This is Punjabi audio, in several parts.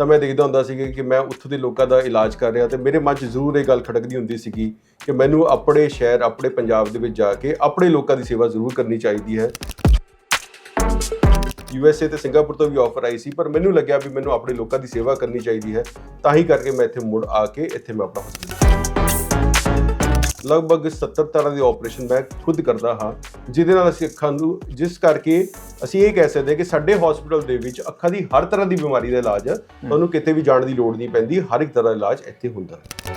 ਤਾਂ ਮੈਂ ਦੇਖਦਾ ਹੁੰਦਾ ਸੀ ਕਿ ਮੈਂ ਉੱਥੋਂ ਦੇ ਲੋਕਾਂ ਦਾ ਇਲਾਜ ਕਰ ਰਿਹਾ ਤੇ ਮੇਰੇ ਮਨ 'ਚ ਜ਼ਰੂਰ ਇਹ ਗੱਲ ਖੜਕਦੀ ਹੁੰਦੀ ਸੀਗੀ ਕਿ ਮੈਨੂੰ ਆਪਣੇ ਸ਼ਹਿਰ, ਆਪਣੇ ਪੰਜਾਬ ਦੇ ਵਿੱਚ ਜਾ ਕੇ ਆਪਣੇ ਲੋਕਾਂ ਦੀ ਸੇਵਾ ਜ਼ਰੂਰ ਕਰਨੀ ਚਾਹੀਦੀ ਹੈ। ਯੂ ਐਸ ਏ ਤੇ ਸਿੰਗਾਪੁਰ ਤੋਂ ਵੀ ਆਫਰ ਆਈ ਸੀ, ਪਰ ਮੈਨੂੰ ਲੱਗਿਆ ਵੀ ਮੈਨੂੰ ਆਪਣੇ ਲੋਕਾਂ ਦੀ ਸੇਵਾ ਕਰਨੀ ਚਾਹੀਦੀ ਹੈ। ਤਾਂ ਹੀ ਕਰਕੇ ਮੈਂ ਇੱਥੇ ਮੁੜ ਆ ਕੇ ਇੱਥੇ ਮੈਂ ਆਪਣਾ ਹਸਪੀਟਲ ਲਗਭਗ 70 ਤਰ੍ਹਾਂ ਦੇ ਆਪਰੇਸ਼ਨ ਮੈਂ ਖੁਦ ਕਰਦਾ ਹਾਂ ਜਿਹਦੇ ਨਾਲ ਅਸੀਂ ਅੱਖਾਂ ਨੂੰ ਜਿਸ ਕਰਕੇ ਅਸੀਂ ਇਹ ਕਹਿ ਸਕਦੇ ਕਿ ਸਾਡੇ ਹਸਪੀਟਲ ਦੇ ਵਿੱਚ ਅੱਖਾਂ ਦੀ ਹਰ ਤਰ੍ਹਾਂ ਦੀ ਬਿਮਾਰੀ ਦਾ ਇਲਾਜ ਤੁਹਾਨੂੰ ਕਿਤੇ ਵੀ ਜਾਣ ਦੀ ਲੋੜ ਨਹੀਂ ਪੈਂਦੀ ਹਰ ਇੱਕ ਤਰ੍ਹਾਂ ਦਾ ਇਲਾਜ ਇੱਥੇ ਹੁੰਦਾ। ਹੈ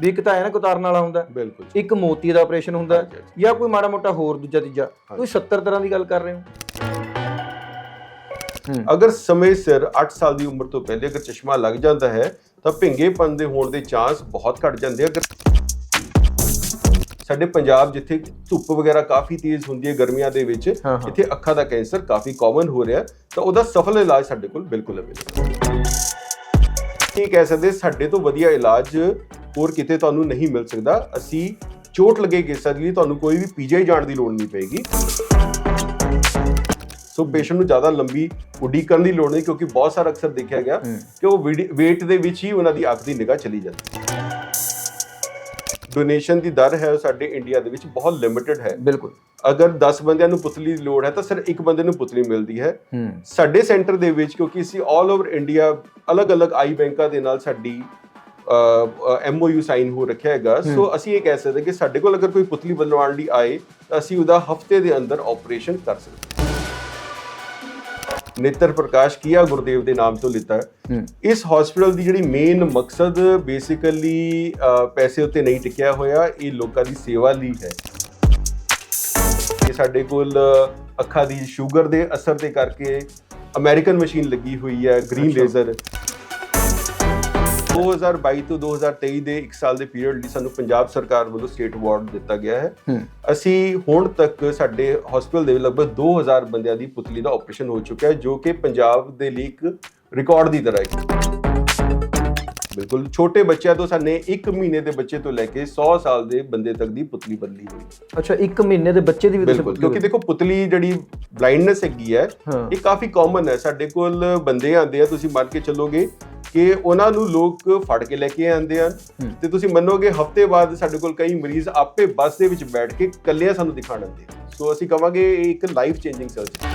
ਵੀ ਇੱਕ ਤਾਂ ਹੈ ਨਾ ਕੁਤਾਰਨ ਵਾਲਾ ਹੁੰਦਾ। ਬਿਲਕੁਲ। ਇੱਕ ਮੋਤੀ ਦਾ ਆਪਰੇਸ਼ਨ ਹੁੰਦਾ। ਜਾਂ ਕੋਈ ਮਾੜਾ ਮੋਟਾ ਹੋਰ ਦੂਜਾ ਤੀਜਾ ਤੁਸੀਂ 70 ਤਰ੍ਹਾਂ ਦੀ ਗੱਲ ਕਰ ਰਹੇ ਹੋ। ਹੂੰ ਅਗਰ ਸਮੇਂ ਸਿਰ 8 ਸਾਲ ਦੀ ਉਮਰ ਤੋਂ ਪਹਿਲੇ ਅਗਰ ਚਸ਼ਮਾ ਲੱਗ ਜਾਂਦਾ ਹੈ ਤਾਂ ਭਿੰਗੇਪਨ ਦੇ ਹੋਣ ਦੇ ਚਾਂਸ ਬਹੁਤ ਘਟ ਜਾਂਦੇ ਆ। ਸਾਡੇ ਪੰਜਾਬ ਜਿੱਥੇ ਧੁੱਪ ਵਗੈਰਾ ਕਾਫੀ ਤੇਜ਼ ਹੁੰਦੀ ਹੈ ਗਰਮੀਆਂ ਦੇ ਵਿੱਚ। ਇੱਥੇ ਅੱਖਾਂ ਦਾ ਕੈਂਸਰ ਕਾਫੀ ਕਾਮਨ ਹੋ ਰਿਹਾ ਤਾਂ ਉਹਦਾ ਸਫਲ ਇਲਾਜ ਸਾਡੇ ਕੋਲ ਬਿਲਕੁਲ ਅਵੇਲੇਬਲ ਇਹ ਕਹਿ ਸਕਦੇ ਸਾਡੇ ਤੋਂ ਵਧੀਆ ਇਲਾਜ ਹੋਰ ਕਿਤੇ ਤੁਹਾਨੂੰ ਨਹੀਂ ਮਿਲ ਸਕਦਾ। ਅਸੀਂ ਚੋਟ ਲੱਗੇ ਕੇਸਾਂ ਦੇ ਲਈ ਤੁਹਾਨੂੰ ਕੋਈ ਵੀ ਪੀਜੀਆਈ ਜਾਣ ਦੀ ਲੋੜ ਨਹੀਂ ਪਏਗੀ। ਸੋ ਪੇਸ਼ੈਂਟ ਨੂੰ ਜ਼ਿਆਦਾ ਲੰਬੀ ਉਡੀਕ ਕਰਨ ਦੀ ਲੋੜ ਨਹੀਂ ਕਿਉਂਕਿ ਬਹੁਤ ਸਾਰਾ ਅਕਸਰ ਦੇਖਿਆ ਗਿਆ। ਕਿ ਉਹ ਵੇਟ ਦੇ ਵਿੱਚ ਹੀ ਉਹਨਾਂ ਦੀ ਅੱਖ ਦੀ ਨਿਗਾਹ ਚਲੀ ਜਾਂਦੀ ਹੈ। ਡੋਨੇਸ਼ਨ ਦੀ ਦਰ ਹੈ ਸਾਡੇ ਇੰਡੀਆ ਦੇ ਵਿੱਚ ਬਹੁਤ ਲਿਮਿਟਿਡ ਹੈ। ਬਿਲਕੁਲ। ਅਗਰ 10 ਬੰਦਿਆਂ ਨੂੰ ਪੁਤਲੀ ਦੀ ਲੋੜ ਹੈ ਤਾਂ ਸਿਰਫ ਇੱਕ ਬੰਦੇ ਨੂੰ ਪੁਤਲੀ ਮਿਲਦੀ ਹੈ। ਸਾਡੇ ਸੈਂਟਰ ਦੇ ਵਿੱਚ ਕਿਉਂਕਿ ਅਸੀਂ 올 ਓਵਰ ਇੰਡੀਆ ਅਲੱਗ-ਅਲੱਗ ਆਈ ਬੈਂਕਾਂ ਦੇ ਨਾਲ ਸਾਡੀ ਐਮਓਯੂ ਸਾਈਨ ਹੋ ਰੱਖਿਆ ਹੈਗਾ। ਸੋ ਅਸੀਂ ਇਹ ਕਹਿ ਸਕਦੇ ਕਿ ਸਾਡੇ ਕੋਲ ਅਗਰ ਕੋਈ ਪੁਤਲੀ ਬਣਵਾਉਣ ਲਈ ਆਏ ਤਾਂ ਅਸੀਂ ਉਹਦਾ ਹਫ਼ਤੇ ਦੇ ਅੰਦਰ ਆਪਰੇਸ਼ਨ ਕਰ ਸਕਦੇ ਹਾਂ। ਨੇਤਰ ਪ੍ਰਕਾਸ਼ ਕੀਆ ਗੁਰਦੇਵ ਦੇ ਨਾਮ ਤੋਂ ਲਿੱਤਾ। ਇਸ ਹਸਪੀਟਲ ਦੀ ਜਿਹੜੀ ਮੇਨ ਮਕਸਦ ਬੇਸਿਕਲੀ ਪੈਸੇ ਉੱਤੇ ਨਹੀਂ ਟਿਕਿਆ ਹੋਇਆ ਇਹ ਲੋਕਾਂ ਦੀ ਸੇਵਾ ਲਈ ਹੈ। ਇਹ ਸਾਡੇ ਕੋਲ ਅੱਖਾਂ ਦੀ ਸ਼ੂਗਰ ਦੇ ਅਸਰ ਦੇ ਕਰਕੇ ਅਮਰੀਕਨ ਮਸ਼ੀਨ ਲੱਗੀ ਹੋਈ ਹੈ ਗ੍ਰੀਨ। ਲੇਜ਼ਰ। 2022 ਤੋਂ 2023 ਦੇ 1 ਸਾਲ ਦੇ ਪੀਰੀਅਡ ਲਈ ਸਾਨੂੰ ਪੰਜਾਬ ਸਰਕਾਰ ਵੱਲੋਂ ਸਟੇਟ ਅਵਾਰਡ ਦਿੱਤਾ ਗਿਆ ਹੈ। ਅਸੀਂ ਹੁਣ ਤੱਕ ਸਾਡੇ ਹਸਪੀਟਲ ਦੇ ਲਗਭਗ 2000 ਬੰਦਿਆਂ ਦੀ ਪੁਤਲੀ ਦਾ ਆਪਰੇਸ਼ਨ ਹੋ ਚੁੱਕਾ ਹੈ ਜੋ ਕਿ ਪੰਜਾਬ ਦੇ ਲਈ ਇੱਕ ਰਿਕਾਰਡ ਦੀ ਤਰ੍ਹਾਂ ਹੈ। ਬਿਲਕੁਲ ਛੋਟੇ ਬੱਚਿਆਂ ਤੋਂ ਸਾਨੇ 1 ਮਹੀਨੇ ਦੇ ਬੱਚੇ ਤੋਂ ਲੈ ਕੇ 100 ਸਾਲ ਦੇ ਬੰਦੇ ਤੱਕ ਦੀ ਪੁਤਲੀ ਬਦਲੀ ਹੋਈ। ਅੱਛਾ ਇੱਕ ਮਹੀਨੇ ਦੇ ਬੱਚੇ ਦੀ ਵੀ ਬਿਲਕੁਲ ਕਿਉਂਕਿ ਦੇਖੋ ਪੁਤਲੀ ਜਿਹੜੀ ਬਲਾਈਂਡਨੈਸ ਹੈਗੀ ਹੈ ਇਹ ਕਾਫੀ ਕਾਮਨ ਹੈ ਸਾਡੇ ਕੋਲ ਬੰਦੇ ਆਂਦੇ ਆ ਤੁਸੀਂ ਮੰਨ ਕੇ ਚੱਲੋਗੇ ਕਿ ਉਹਨਾਂ ਨੂੰ ਲੋਕ ਫੜ ਕੇ ਲੈ ਕੇ ਆਉਂਦੇ ਹਨ। ਤੇ ਤੁਸੀਂ ਮੰਨੋਗੇ ਹਫ਼ਤੇ ਬਾਅਦ ਸਾਡੇ ਕੋਲ ਕਈ ਮਰੀਜ਼ ਆਪੇ ਬੱਸ ਦੇ ਵਿੱਚ ਬੈਠ ਕੇ ਇਕੱਲੇ ਸਾਨੂੰ ਦਿਖਾਣ ਆਉਂਦੇ। ਸੋ ਅਸੀਂ ਕਵਾਂਗੇ ਇਹ ਇੱਕ ਲਾਈਫ ਚੇਂਜਿੰਗ ਸਰਜਰੀ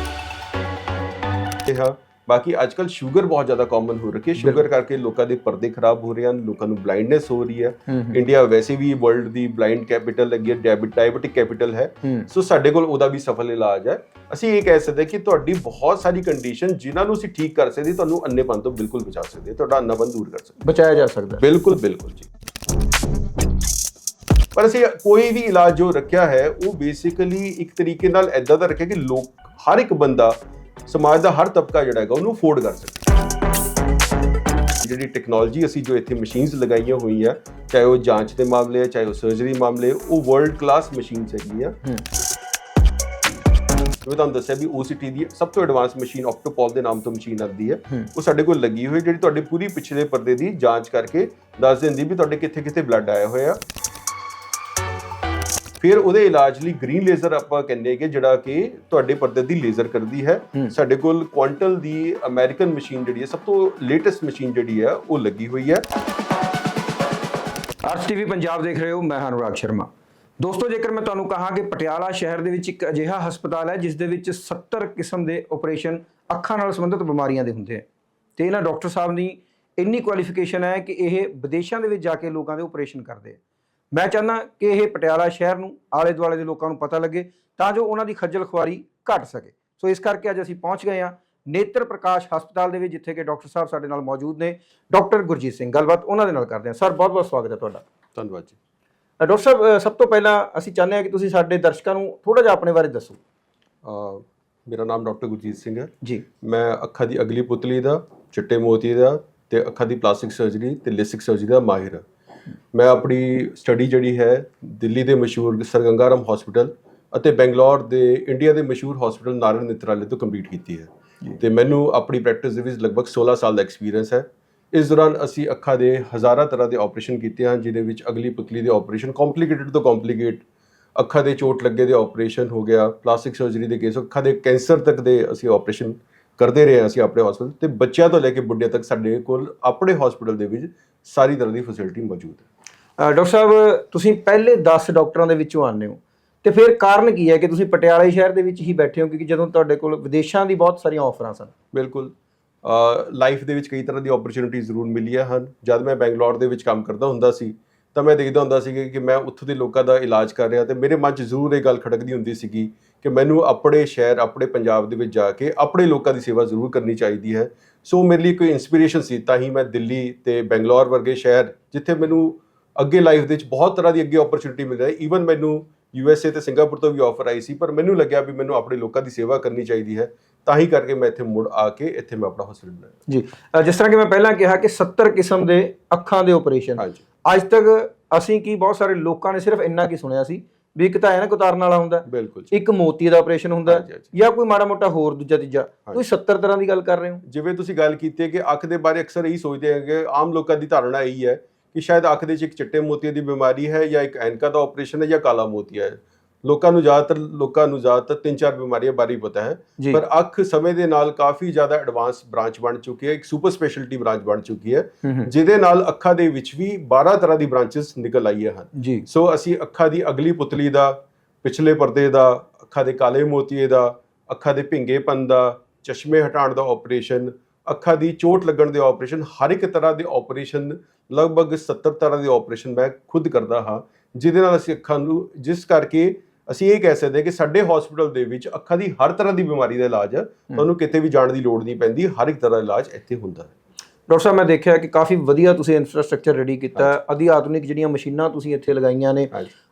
ਤੇ ਹਾਂ ਬਾਕੀ ਅੱਜਕੱਲ ਸ਼ੂਗਰ ਬਹੁਤ ਜ਼ਿਆਦਾ ਕਾਮਨ ਹੋ ਰੱਖੀ ਹੈ। ਸ਼ੂਗਰ ਕਰਕੇ ਲੋਕਾਂ ਦੇ ਪਰਦੇ ਖਰਾਬ ਹੋ ਰਹੇ ਹਨ ਲੋਕਾਂ ਨੂੰ ਬਲਾਈਂਡਨੈਸ ਹੋ ਰਹੀ ਹੈ। ਇੰਡੀਆ ਵੈਸੇ ਵੀ ਵਰਲਡ ਦੀ ਬਲਾਈਂਡ ਕੈਪੀਟਲ ਹੈਗੀ ਹੈ ਡਾਇਬੀਟਿਕ ਕੈਪੀਟਲ ਹੈ। ਸੋ ਸਾਡੇ ਕੋਲ ਉਹਦਾ ਵੀ ਸਫਲ ਇਲਾਜ ਹੈ। ਅਸੀਂ ਇਹ ਕਹਿ ਸਕਦੇ ਕਿ ਤੁਹਾਡੀ ਬਹੁਤ ਸਾਰੀ ਕੰਡੀਸ਼ਨ ਜਿਨ੍ਹਾਂ ਨੂੰ ਅਸੀਂ ਠੀਕ ਕਰ ਸਕਦੇ ਤੁਹਾਨੂੰ ਅੰਨੇਪਨ ਤੋਂ ਬਿਲਕੁਲ ਬਚਾ ਸਕਦੇ ਤੁਹਾਡਾ ਅੰਨਾਪਨ ਦੂਰ ਕਰ ਸਕਦੇ ਬਚਾਇਆ ਜਾ ਸਕਦਾ। ਬਿਲਕੁਲ ਬਿਲਕੁਲ ਜੀ। ਪਰ ਅਸੀਂ ਕੋਈ ਵੀ ਇਲਾਜ ਜੋ ਰੱਖਿਆ ਹੈ ਉਹ ਬੇਸਿਕਲੀ ਇੱਕ ਤਰੀਕੇ ਨਾਲ ਐਦਾਂ ਦਾ ਰੱਖਿਆ ਕਿ ਲੋਕ ਹਰ ਇੱਕ ਬੰਦਾ ਸਮਾਜ ਦਾ ਹਰ ਤਬਕਾ ਜਿਹੜਾ ਹੈਗਾ ਉਹਨੂੰ ਅਫੋਰਡ ਕਰ ਸਕੇ ਜਿਹੜੀ ਟੈਕਨੋਲੋਜੀ ਅਸੀਂ ਜੋ ਇੱਥੇ ਮਸ਼ੀਨਸ ਲਗਾਈਆਂ ਹੋਈਆਂ ਚਾਹੇ ਉਹ ਜਾਂਚ ਦੇ ਮਾਮਲੇ ਹੈ ਚਾਹੇ ਉਹ ਸਰਜਰੀ ਮਾਮਲੇ ਉਹ ਵਰਲਡ ਕਲਾਸ ਮਸ਼ੀਨਸ ਹੈਗੀਆਂ ਜਿਵੇਂ ਤੁਹਾਨੂੰ ਦੱਸਿਆ ਵੀ OCT ਦੀ ਸਭ ਤੋਂ ਐਡਵਾਂਸ ਮਸ਼ੀਨ ਆਕਟੋਪੋਲ ਦੇ ਨਾਮ ਤੋਂ ਮਸ਼ੀਨ ਆਉਂਦੀ ਹੈ ਹੂੰ। ਉਹ ਸਾਡੇ ਕੋਲ ਲੱਗੀ ਹੋਈ ਜਿਹੜੀ ਤੁਹਾਡੇ ਪੂਰੀ ਪਿਛਲੇ ਪਰਦੇ ਦੀ ਜਾਂਚ ਕਰਕੇ ਦੱਸ ਦਿੰਦੀ ਵੀ ਤੁਹਾਡੇ ਕਿੱਥੇ ਕਿੱਥੇ ਬਲੱਡ ਆਇਆ ਹੋਇਆ। ਫਿਰ ਉਹਦੇ ਇਲਾਜ ਲਈ ਗ੍ਰੀਨ ਲੇਜ਼ਰ ਆਪਾਂ ਕਹਿੰਦੇ ਕਿ ਜਿਹੜਾ ਕਿ ਤੁਹਾਡੇ ਪਰਦੇ ਦੀ ਲੇਜ਼ਰ ਕਰਦੀ ਹੈ। ਸਾਡੇ ਕੋਲ ਕੁਆਂਟਲ ਦੀ ਅਮਰੀਕਨ ਮਸ਼ੀਨ ਜਿਹੜੀ ਹੈ ਸਭ ਤੋਂ ਲੇਟੈਸਟ ਮਸ਼ੀਨ ਜਿਹੜੀ ਹੈ ਉਹ ਲੱਗੀ ਹੋਈ ਹੈ। ਆਰਟਸ ਟੀਵੀ ਪੰਜਾਬ ਦੇਖ ਰਹੇ ਹੋ ਮੈਂ ਹਾਂ ਅਨੁਰਾਗ ਸ਼ਰਮਾ। ਦੋਸਤੋ ਜੇਕਰ ਮੈਂ ਤੁਹਾਨੂੰ ਕਹਾਂ ਕਿ ਪਟਿਆਲਾ ਸ਼ਹਿਰ ਦੇ ਵਿੱਚ ਇੱਕ ਅਜਿਹਾ ਹਸਪਤਾਲ ਹੈ ਜਿਸ ਦੇ ਵਿੱਚ 70 ਕਿਸਮ ਦੇ ਆਪਰੇਸ਼ਨ ਅੱਖਾਂ ਨਾਲ ਸੰਬੰਧਿਤ ਬਿਮਾਰੀਆਂ ਦੇ ਹੁੰਦੇ ਆ। ਤੇ ਇਹਨਾਂ ਡਾਕਟਰ ਸਾਹਿਬ ਦੀ ਇੰਨੀ ਕੁਆਲੀਫਿਕੇਸ਼ਨ ਹੈ ਕਿ ਇਹ ਵਿਦੇਸ਼ਾਂ ਦੇ ਵਿੱਚ ਜਾ ਕੇ ਲੋਕਾਂ ਦੇ ਆਪਰੇਸ਼ਨ ਕਰਦੇ ਆ। ਮੈਂ ਚਾਹੁੰਦਾ ਕਿ ਇਹ ਪਟਿਆਲਾ ਸ਼ਹਿਰ ਨੂੰ ਆਲੇ ਦੁਆਲੇ ਦੇ ਲੋਕਾਂ ਨੂੰ ਪਤਾ ਲੱਗੇ ਤਾਂ ਜੋ ਉਹਨਾਂ ਦੀ ਖੱਜਲ ਖੁਆਰੀ ਘਟ ਸਕੇ। ਸੋ ਇਸ ਕਰਕੇ ਅੱਜ ਅਸੀਂ ਪਹੁੰਚ ਗਏ ਹਾਂ ਨੇਤਰ ਪ੍ਰਕਾਸ਼ ਹਸਪਤਾਲ ਦੇ ਵਿੱਚ ਜਿੱਥੇ ਕਿ ਡਾਕਟਰ ਸਾਹਿਬ ਸਾਡੇ ਨਾਲ ਮੌਜੂਦ ਨੇ। ਡਾਕਟਰ ਗੁਰਜੀਤ ਸਿੰਘ ਗੱਲਬਾਤ ਉਹਨਾਂ ਦੇ ਨਾਲ ਕਰਦੇ ਹਾਂ। ਸਰ ਬਹੁਤ ਬਹੁਤ ਸਵਾਗਤ ਹੈ ਤੁਹਾਡਾ। ਧੰਨਵਾਦ ਜੀ। ਡਾਕਟਰ ਸਾਹਿਬ ਸਭ ਤੋਂ ਪਹਿਲਾਂ ਅਸੀਂ ਚਾਹੁੰਦੇ ਹਾਂ ਕਿ ਤੁਸੀਂ ਸਾਡੇ ਦਰਸ਼ਕਾਂ ਨੂੰ ਥੋੜਾ ਜਿਹਾ ਆਪਣੇ ਬਾਰੇ ਦੱਸੋ। ਮੇਰਾ ਨਾਮ ਡਾਕਟਰ ਗੁਰਜੀਤ ਸਿੰਘ ਹੈ। ਜੀ। ਮੈਂ ਅੱਖਾਂ ਦੀ ਅਗਲੀ ਪੁਤਲੀ ਦਾ ਚਿੱਟੇ ਮੋਤੀ ਦਾ ਤੇ ਅੱਖਾਂ ਦੀ ਪਲਾਸਟਿਕ ਸਰਜਰੀ ਤੇ ਲਿਸਿਕ ਸਰਜਰੀ ਦਾ ਮਾਹਿਰ ਹਾਂ। ਮੈਂ ਆਪਣੀ ਸਟੱਡੀ ਜਿਹੜੀ ਹੈ ਦਿੱਲੀ ਦੇ ਮਸ਼ਹੂਰ ਸਰ ਗੰਗਾਰਾਮ ਹਸਪੀਟਲ ਅਤੇ ਬੰਗਲੌਰ ਦੇ ਇੰਡੀਆ ਦੇ ਮਸ਼ਹੂਰ ਹਸਪੀਟਲ ਨਾਰਾਇਣ ਨੇਤਰਾਲੇ ਤੋਂ ਕੰਪਲੀਟ ਕੀਤੀ ਹੈ। ਤੇ ਮੈਨੂੰ ਆਪਣੀ ਪ੍ਰੈਕਟਿਸ ਦੇ ਵਿੱਚ ਲਗਭਗ 16 ਸਾਲ ਦਾ ਐਕਸਪੀਰੀਅੰਸ ਹੈ। ਇਸ ਦੌਰਾਨ ਅਸੀਂ ਅੱਖਾਂ ਦੇ ਹਜ਼ਾਰਾਂ ਤਰ੍ਹਾਂ ਦੇ ਆਪਰੇਸ਼ਨ ਕੀਤੇ ਹਨ ਜਿਦੇ ਵਿੱਚ ਅਗਲੀ ਪੁਤਲੀ ਦੇ ਆਪਰੇਸ਼ਨ ਕੰਪਲਿਕੇਟਡ ਤੋਂ ਕੰਪਲਿਕੇਟ ਅੱਖਾਂ ਦੇ ਚੋਟ ਲੱਗੇ ਦੇ ਆਪਰੇਸ਼ਨ ਹੋ ਗਿਆ ਪਲਾਸਟਿਕ ਸਰਜਰੀ ਦੇ ਕੇਸ ਅੱਖਾਂ ਦੇ ਕੈਂਸਰ ਤੱਕ ਦੇ ਅਸੀਂ ਆਪਰੇਸ਼ਨ ਕਰਦੇ ਰਹੇ ਅਸੀਂ ਆਪਣੇ ਹਸਪੀਟਲ ਤੇ ਬੱਚਿਆਂ ਤੋਂ ਲੈ ਕੇ ਬੁੱਢਿਆਂ ਤੱਕ ਸਾਡੇ ਕੋਲ ਆਪਣੇ ਹਸਪੀਟਲ ਦੇ ਵਿੱਚ ਸਾਰੀ ਤਰ੍ਹਾਂ ਦੀ ਫੈਸਿਲਿਟੀ ਮੌਜੂਦ ਹੈ। ਡਾਕਟਰ ਸਾਹਿਬ ਤੁਸੀਂ ਪਹਿਲੇ 10 ਡਾਕਟਰਾਂ ਦੇ ਵਿੱਚੋਂ ਆਨੇ ਹੋ। ਤੇ ਫਿਰ ਕਾਰਨ ਕੀ ਹੈ ਕਿ ਤੁਸੀਂ ਪਟਿਆਲਾ ਸ਼ਹਿਰ ਦੇ ਵਿੱਚ ਹੀ ਬੈਠੇ ਹੋ? ਕਿਉਂਕਿ ਜਦੋਂ ਤੁਹਾਡੇ ਕੋਲ ਵਿਦੇਸ਼ਾਂ ਦੀ ਬਹੁਤ ਸਾਰੀਆਂ ਆਫਰਾਂ ਸਨ। ਬਿਲਕੁਲ। ਲਾਈਫ ਦੇ ਵਿੱਚ ਕਈ ਤਰ੍ਹਾਂ ਦੀ ਓਪਰਚ्युनिटीज ਜ਼ਰੂਰ ਮਿਲੀਆਂ ਹਨ। ਜਦ ਮੈਂ ਬੈਂਗਲੌਰ ਦੇ ਵਿੱਚ ਕੰਮ ਕਰਦਾ ਹੁੰਦਾ ਸੀ ਤਾਂ ਮੈਂ ਦੇਖਦਾ ਹੁੰਦਾ ਸੀ ਕਿ ਮੈਂ ਉੱਥੋਂ ਦੇ ਲੋਕਾਂ ਦਾ ਇਲਾਜ ਕਰ ਰਿਹਾ ਤੇ ਮੇਰੇ ਮਨ 'ਚ ਜ਼ਰੂਰ ਇਹ ਗੱਲ ਖੜਕਦੀ ਹੁੰਦੀ ਸੀਗੀ ਕਿ ਮੈਨੂੰ ਆਪਣੇ ਸ਼ਹਿਰ ਆਪਣੇ ਪੰਜਾਬ ਦੇ ਵਿੱਚ ਜਾ ਕੇ ਆਪਣੇ ਲੋਕਾਂ ਦੀ ਸੇਵਾ ਜ਼ਰੂਰ ਕਰਨੀ ਚਾਹੀਦੀ ਹੈ। ਸੋ ਮੇਰੇ ਲਈ ਕੋਈ ਇਨਸਪੀਰੇਸ਼ਨ ਸੀ ਤਾਂ ਹੀ ਮੈਂ ਦਿੱਲੀ ਤੇ ਬੈਂਗਲੌਰ ਵਰਗੇ ਸ਼ਹਿਰ ਜਿੱਥੇ ਮੈਨੂੰ ਅੱਗੇ ਲਾਈਫ ਦੇ ਵਿੱਚ ਬਹੁਤ ਤਰ੍ਹਾਂ ਦੀ ਅੱਗੇ ਓਪਰਚੁਨਿਟੀ ਮਿਲ ਰਹੀ ਈਵਨ ਮੈਨੂੰ ਯੂ ਐਸ ਏ ਤੇ ਸਿੰਗਾਪੁਰ ਤੋਂ ਵੀ ਆਫਰ ਆਈ ਸੀ ਪਰ ਮੈਨੂੰ ਲੱਗਿਆ ਵੀ ਮੈਨੂੰ ਆਪਣੇ ਲੋਕਾਂ ਦੀ ਸੇਵਾ ਕਰਨੀ ਚਾਹੀਦੀ ਹੈ। ਤਾਂ ਹੀ ਕਰਕੇ ਮੈਂ ਇੱਥੇ ਮੁੜ ਆ ਕੇ ਇੱਥੇ ਮੈਂ ਆਪਣਾ ਹਸਪੀਟਲ ਬਣਾਇਆ। ਜੀ ਜਿਸ ਤਰ੍ਹਾਂ ਕਿ ਮੈਂ ਪਹਿਲਾਂ ਕਿਹਾ ਕਿ 70 ਕਿਸਮ ਦੇ ਅੱਖਾਂ ਦੇ ਆਪਰੇਸ਼ਨ ਅੱਜ ਤੱਕ ਅਸੀਂ ਕੀ ਬਹੁਤ ਸਾਰੇ ਲੋਕਾਂ ਨੇ ਸਿਰਫ ਇੰਨਾ ਕੀ ਸੁਣਿਆ ਸੀ ਵੀ ਇੱਕ ਤਾਂ ਐਨਕ ਉਤਾਰਨ ਵਾਲਾ ਹੁੰਦਾ ਬਿਲਕੁਲ। ਇੱਕ ਮੋਤੀ ਦਾ ਆਪਰੇਸ਼ਨ ਹੁੰਦਾ। ਜਾਂ ਕੋਈ ਮਾੜਾ ਮੋਟਾ ਹੋਰ ਦੂਜਾ ਤੀਜਾ। ਤੁਸੀਂ 70 ਤਰ੍ਹਾਂ ਦੀ ਗੱਲ ਕਰ ਰਹੇ ਹੋ। ਜਿਵੇਂ ਤੁਸੀਂ ਗੱਲ ਕੀਤੀ ਹੈ ਕਿ ਅੱਖ ਦੇ ਬਾਰੇ ਅਕਸਰ ਇਹੀ ਸੋਚਦੇ ਹੈ ਕਿ ਆਮ ਲੋਕਾਂ ਦੀ ਧਾਰਨਾ ਇਹੀ ਹੈ ਕਿ ਸ਼ਾਇਦ ਅੱਖ ਦੇ ਵਿੱਚ ਇੱਕ ਚਿੱਟੇ ਮੋਤੀਏ ਦੀ ਬਿਮਾਰੀ ਹੈ ਜਾਂ ਇੱਕ ਐਨਕਾ ਦਾ ਆਪਰੇਸ਼ਨ ਹੈ ਜਾਂ ਕਾਲਾ ਮੋਤੀਆ ਹੈ। ਲੋਕਾਂ ਨੂੰ ਜ਼ਿਆਦਾਤਰ ਲੋਕਾਂ ਨੂੰ ਜ਼ਿਆਦਾਤਰ ਤਿੰਨ ਚਾਰ ਬਿਮਾਰੀਆਂ ਬਾਰੇ ਪਤਾ ਹੈ। ਪਰ ਅੱਖ ਸਮੇਂ ਦੇ ਨਾਲ ਕਾਫੀ ਜ਼ਿਆਦਾ ਐਡਵਾਂਸ ਬ੍ਰਾਂਚ ਬਣ ਚੁੱਕੀ ਹੈ ਇੱਕ ਸੁਪਰ ਸਪੈਸ਼ਲਿਟੀ ਬ੍ਰਾਂਚ ਬਣ ਚੁੱਕੀ ਹੈ ਜਿਹਦੇ ਨਾਲ ਅੱਖਾਂ ਦੇ ਵਿੱਚ ਵੀ 12 ਤਰ੍ਹਾਂ ਦੀ ਬ੍ਰਾਂਚਸ ਨਿਕਲ ਆਈਆਂ ਹਨ। ਸੋ ਅਸੀਂ ਅੱਖਾਂ ਦੀ ਅਗਲੀ ਪੁਤਲੀ ਦਾ ਪਿਛਲੇ ਪਰਦੇ ਦਾ ਅੱਖਾਂ ਦੇ ਕਾਲੇ ਮੋਤੀਏ ਦਾ ਅੱਖਾਂ ਦੇ ਭਿੰਗੇਪਨ ਦਾ ਚਸ਼ਮੇ ਹਟਾਉਣ ਦਾ ਆਪਰੇਸ਼ਨ ਅੱਖਾਂ ਦੀ ਚੋਟ ਲੱਗਣ ਦੇ ਆਪਰੇਸ਼ਨ ਹਰ ਇੱਕ ਤਰ੍ਹਾਂ ਦੇ ਆਪਰੇਸ਼ਨ ਲਗਭਗ 70 ਤਰ੍ਹਾਂ ਦੇ ਆਪਰੇਸ਼ਨ ਮੈਂ ਖੁਦ ਕਰਦਾ ਹਾਂ ਜਿਹਦੇ ਨਾਲ ਅਸੀਂ ਅੱਖਾਂ ਨੂੰ ਜਿਸ ਕਰਕੇ ਅਸੀਂ ਇਹ ਕਹਿ ਸਕਦੇ ਕਿ ਸਾਡੇ ਹਸਪੀਟਲ ਦੇ ਵਿੱਚ ਅੱਖਾਂ ਦੀ ਹਰ ਤਰ੍ਹਾਂ ਦੀ ਬਿਮਾਰੀ ਦਾ ਇਲਾਜ ਤੁਹਾਨੂੰ ਕਿਤੇ ਵੀ ਜਾਣ ਦੀ ਲੋੜ ਨਹੀਂ ਪੈਂਦੀ ਹਰ ਇੱਕ ਤਰ੍ਹਾਂ ਦਾ ਇਲਾਜ ਇੱਥੇ ਹੁੰਦਾ ਹੈ। ਡਾਕਟਰ ਸਾਹਿਬ ਮੈਂ ਦੇਖਿਆ ਕਿ ਕਾਫੀ ਵਧੀਆ ਤੁਸੀਂ ਇਨਫਰਾਸਟ੍ਰਕਚਰ ਰੈਡੀ ਕੀਤਾ ਹੈ ਅਧੀ ਆਧੁਨਿਕ ਜਿਹੜੀਆਂ ਮਸ਼ੀਨਾਂ ਤੁਸੀਂ ਇੱਥੇ ਲਗਾਈਆਂ ਨੇ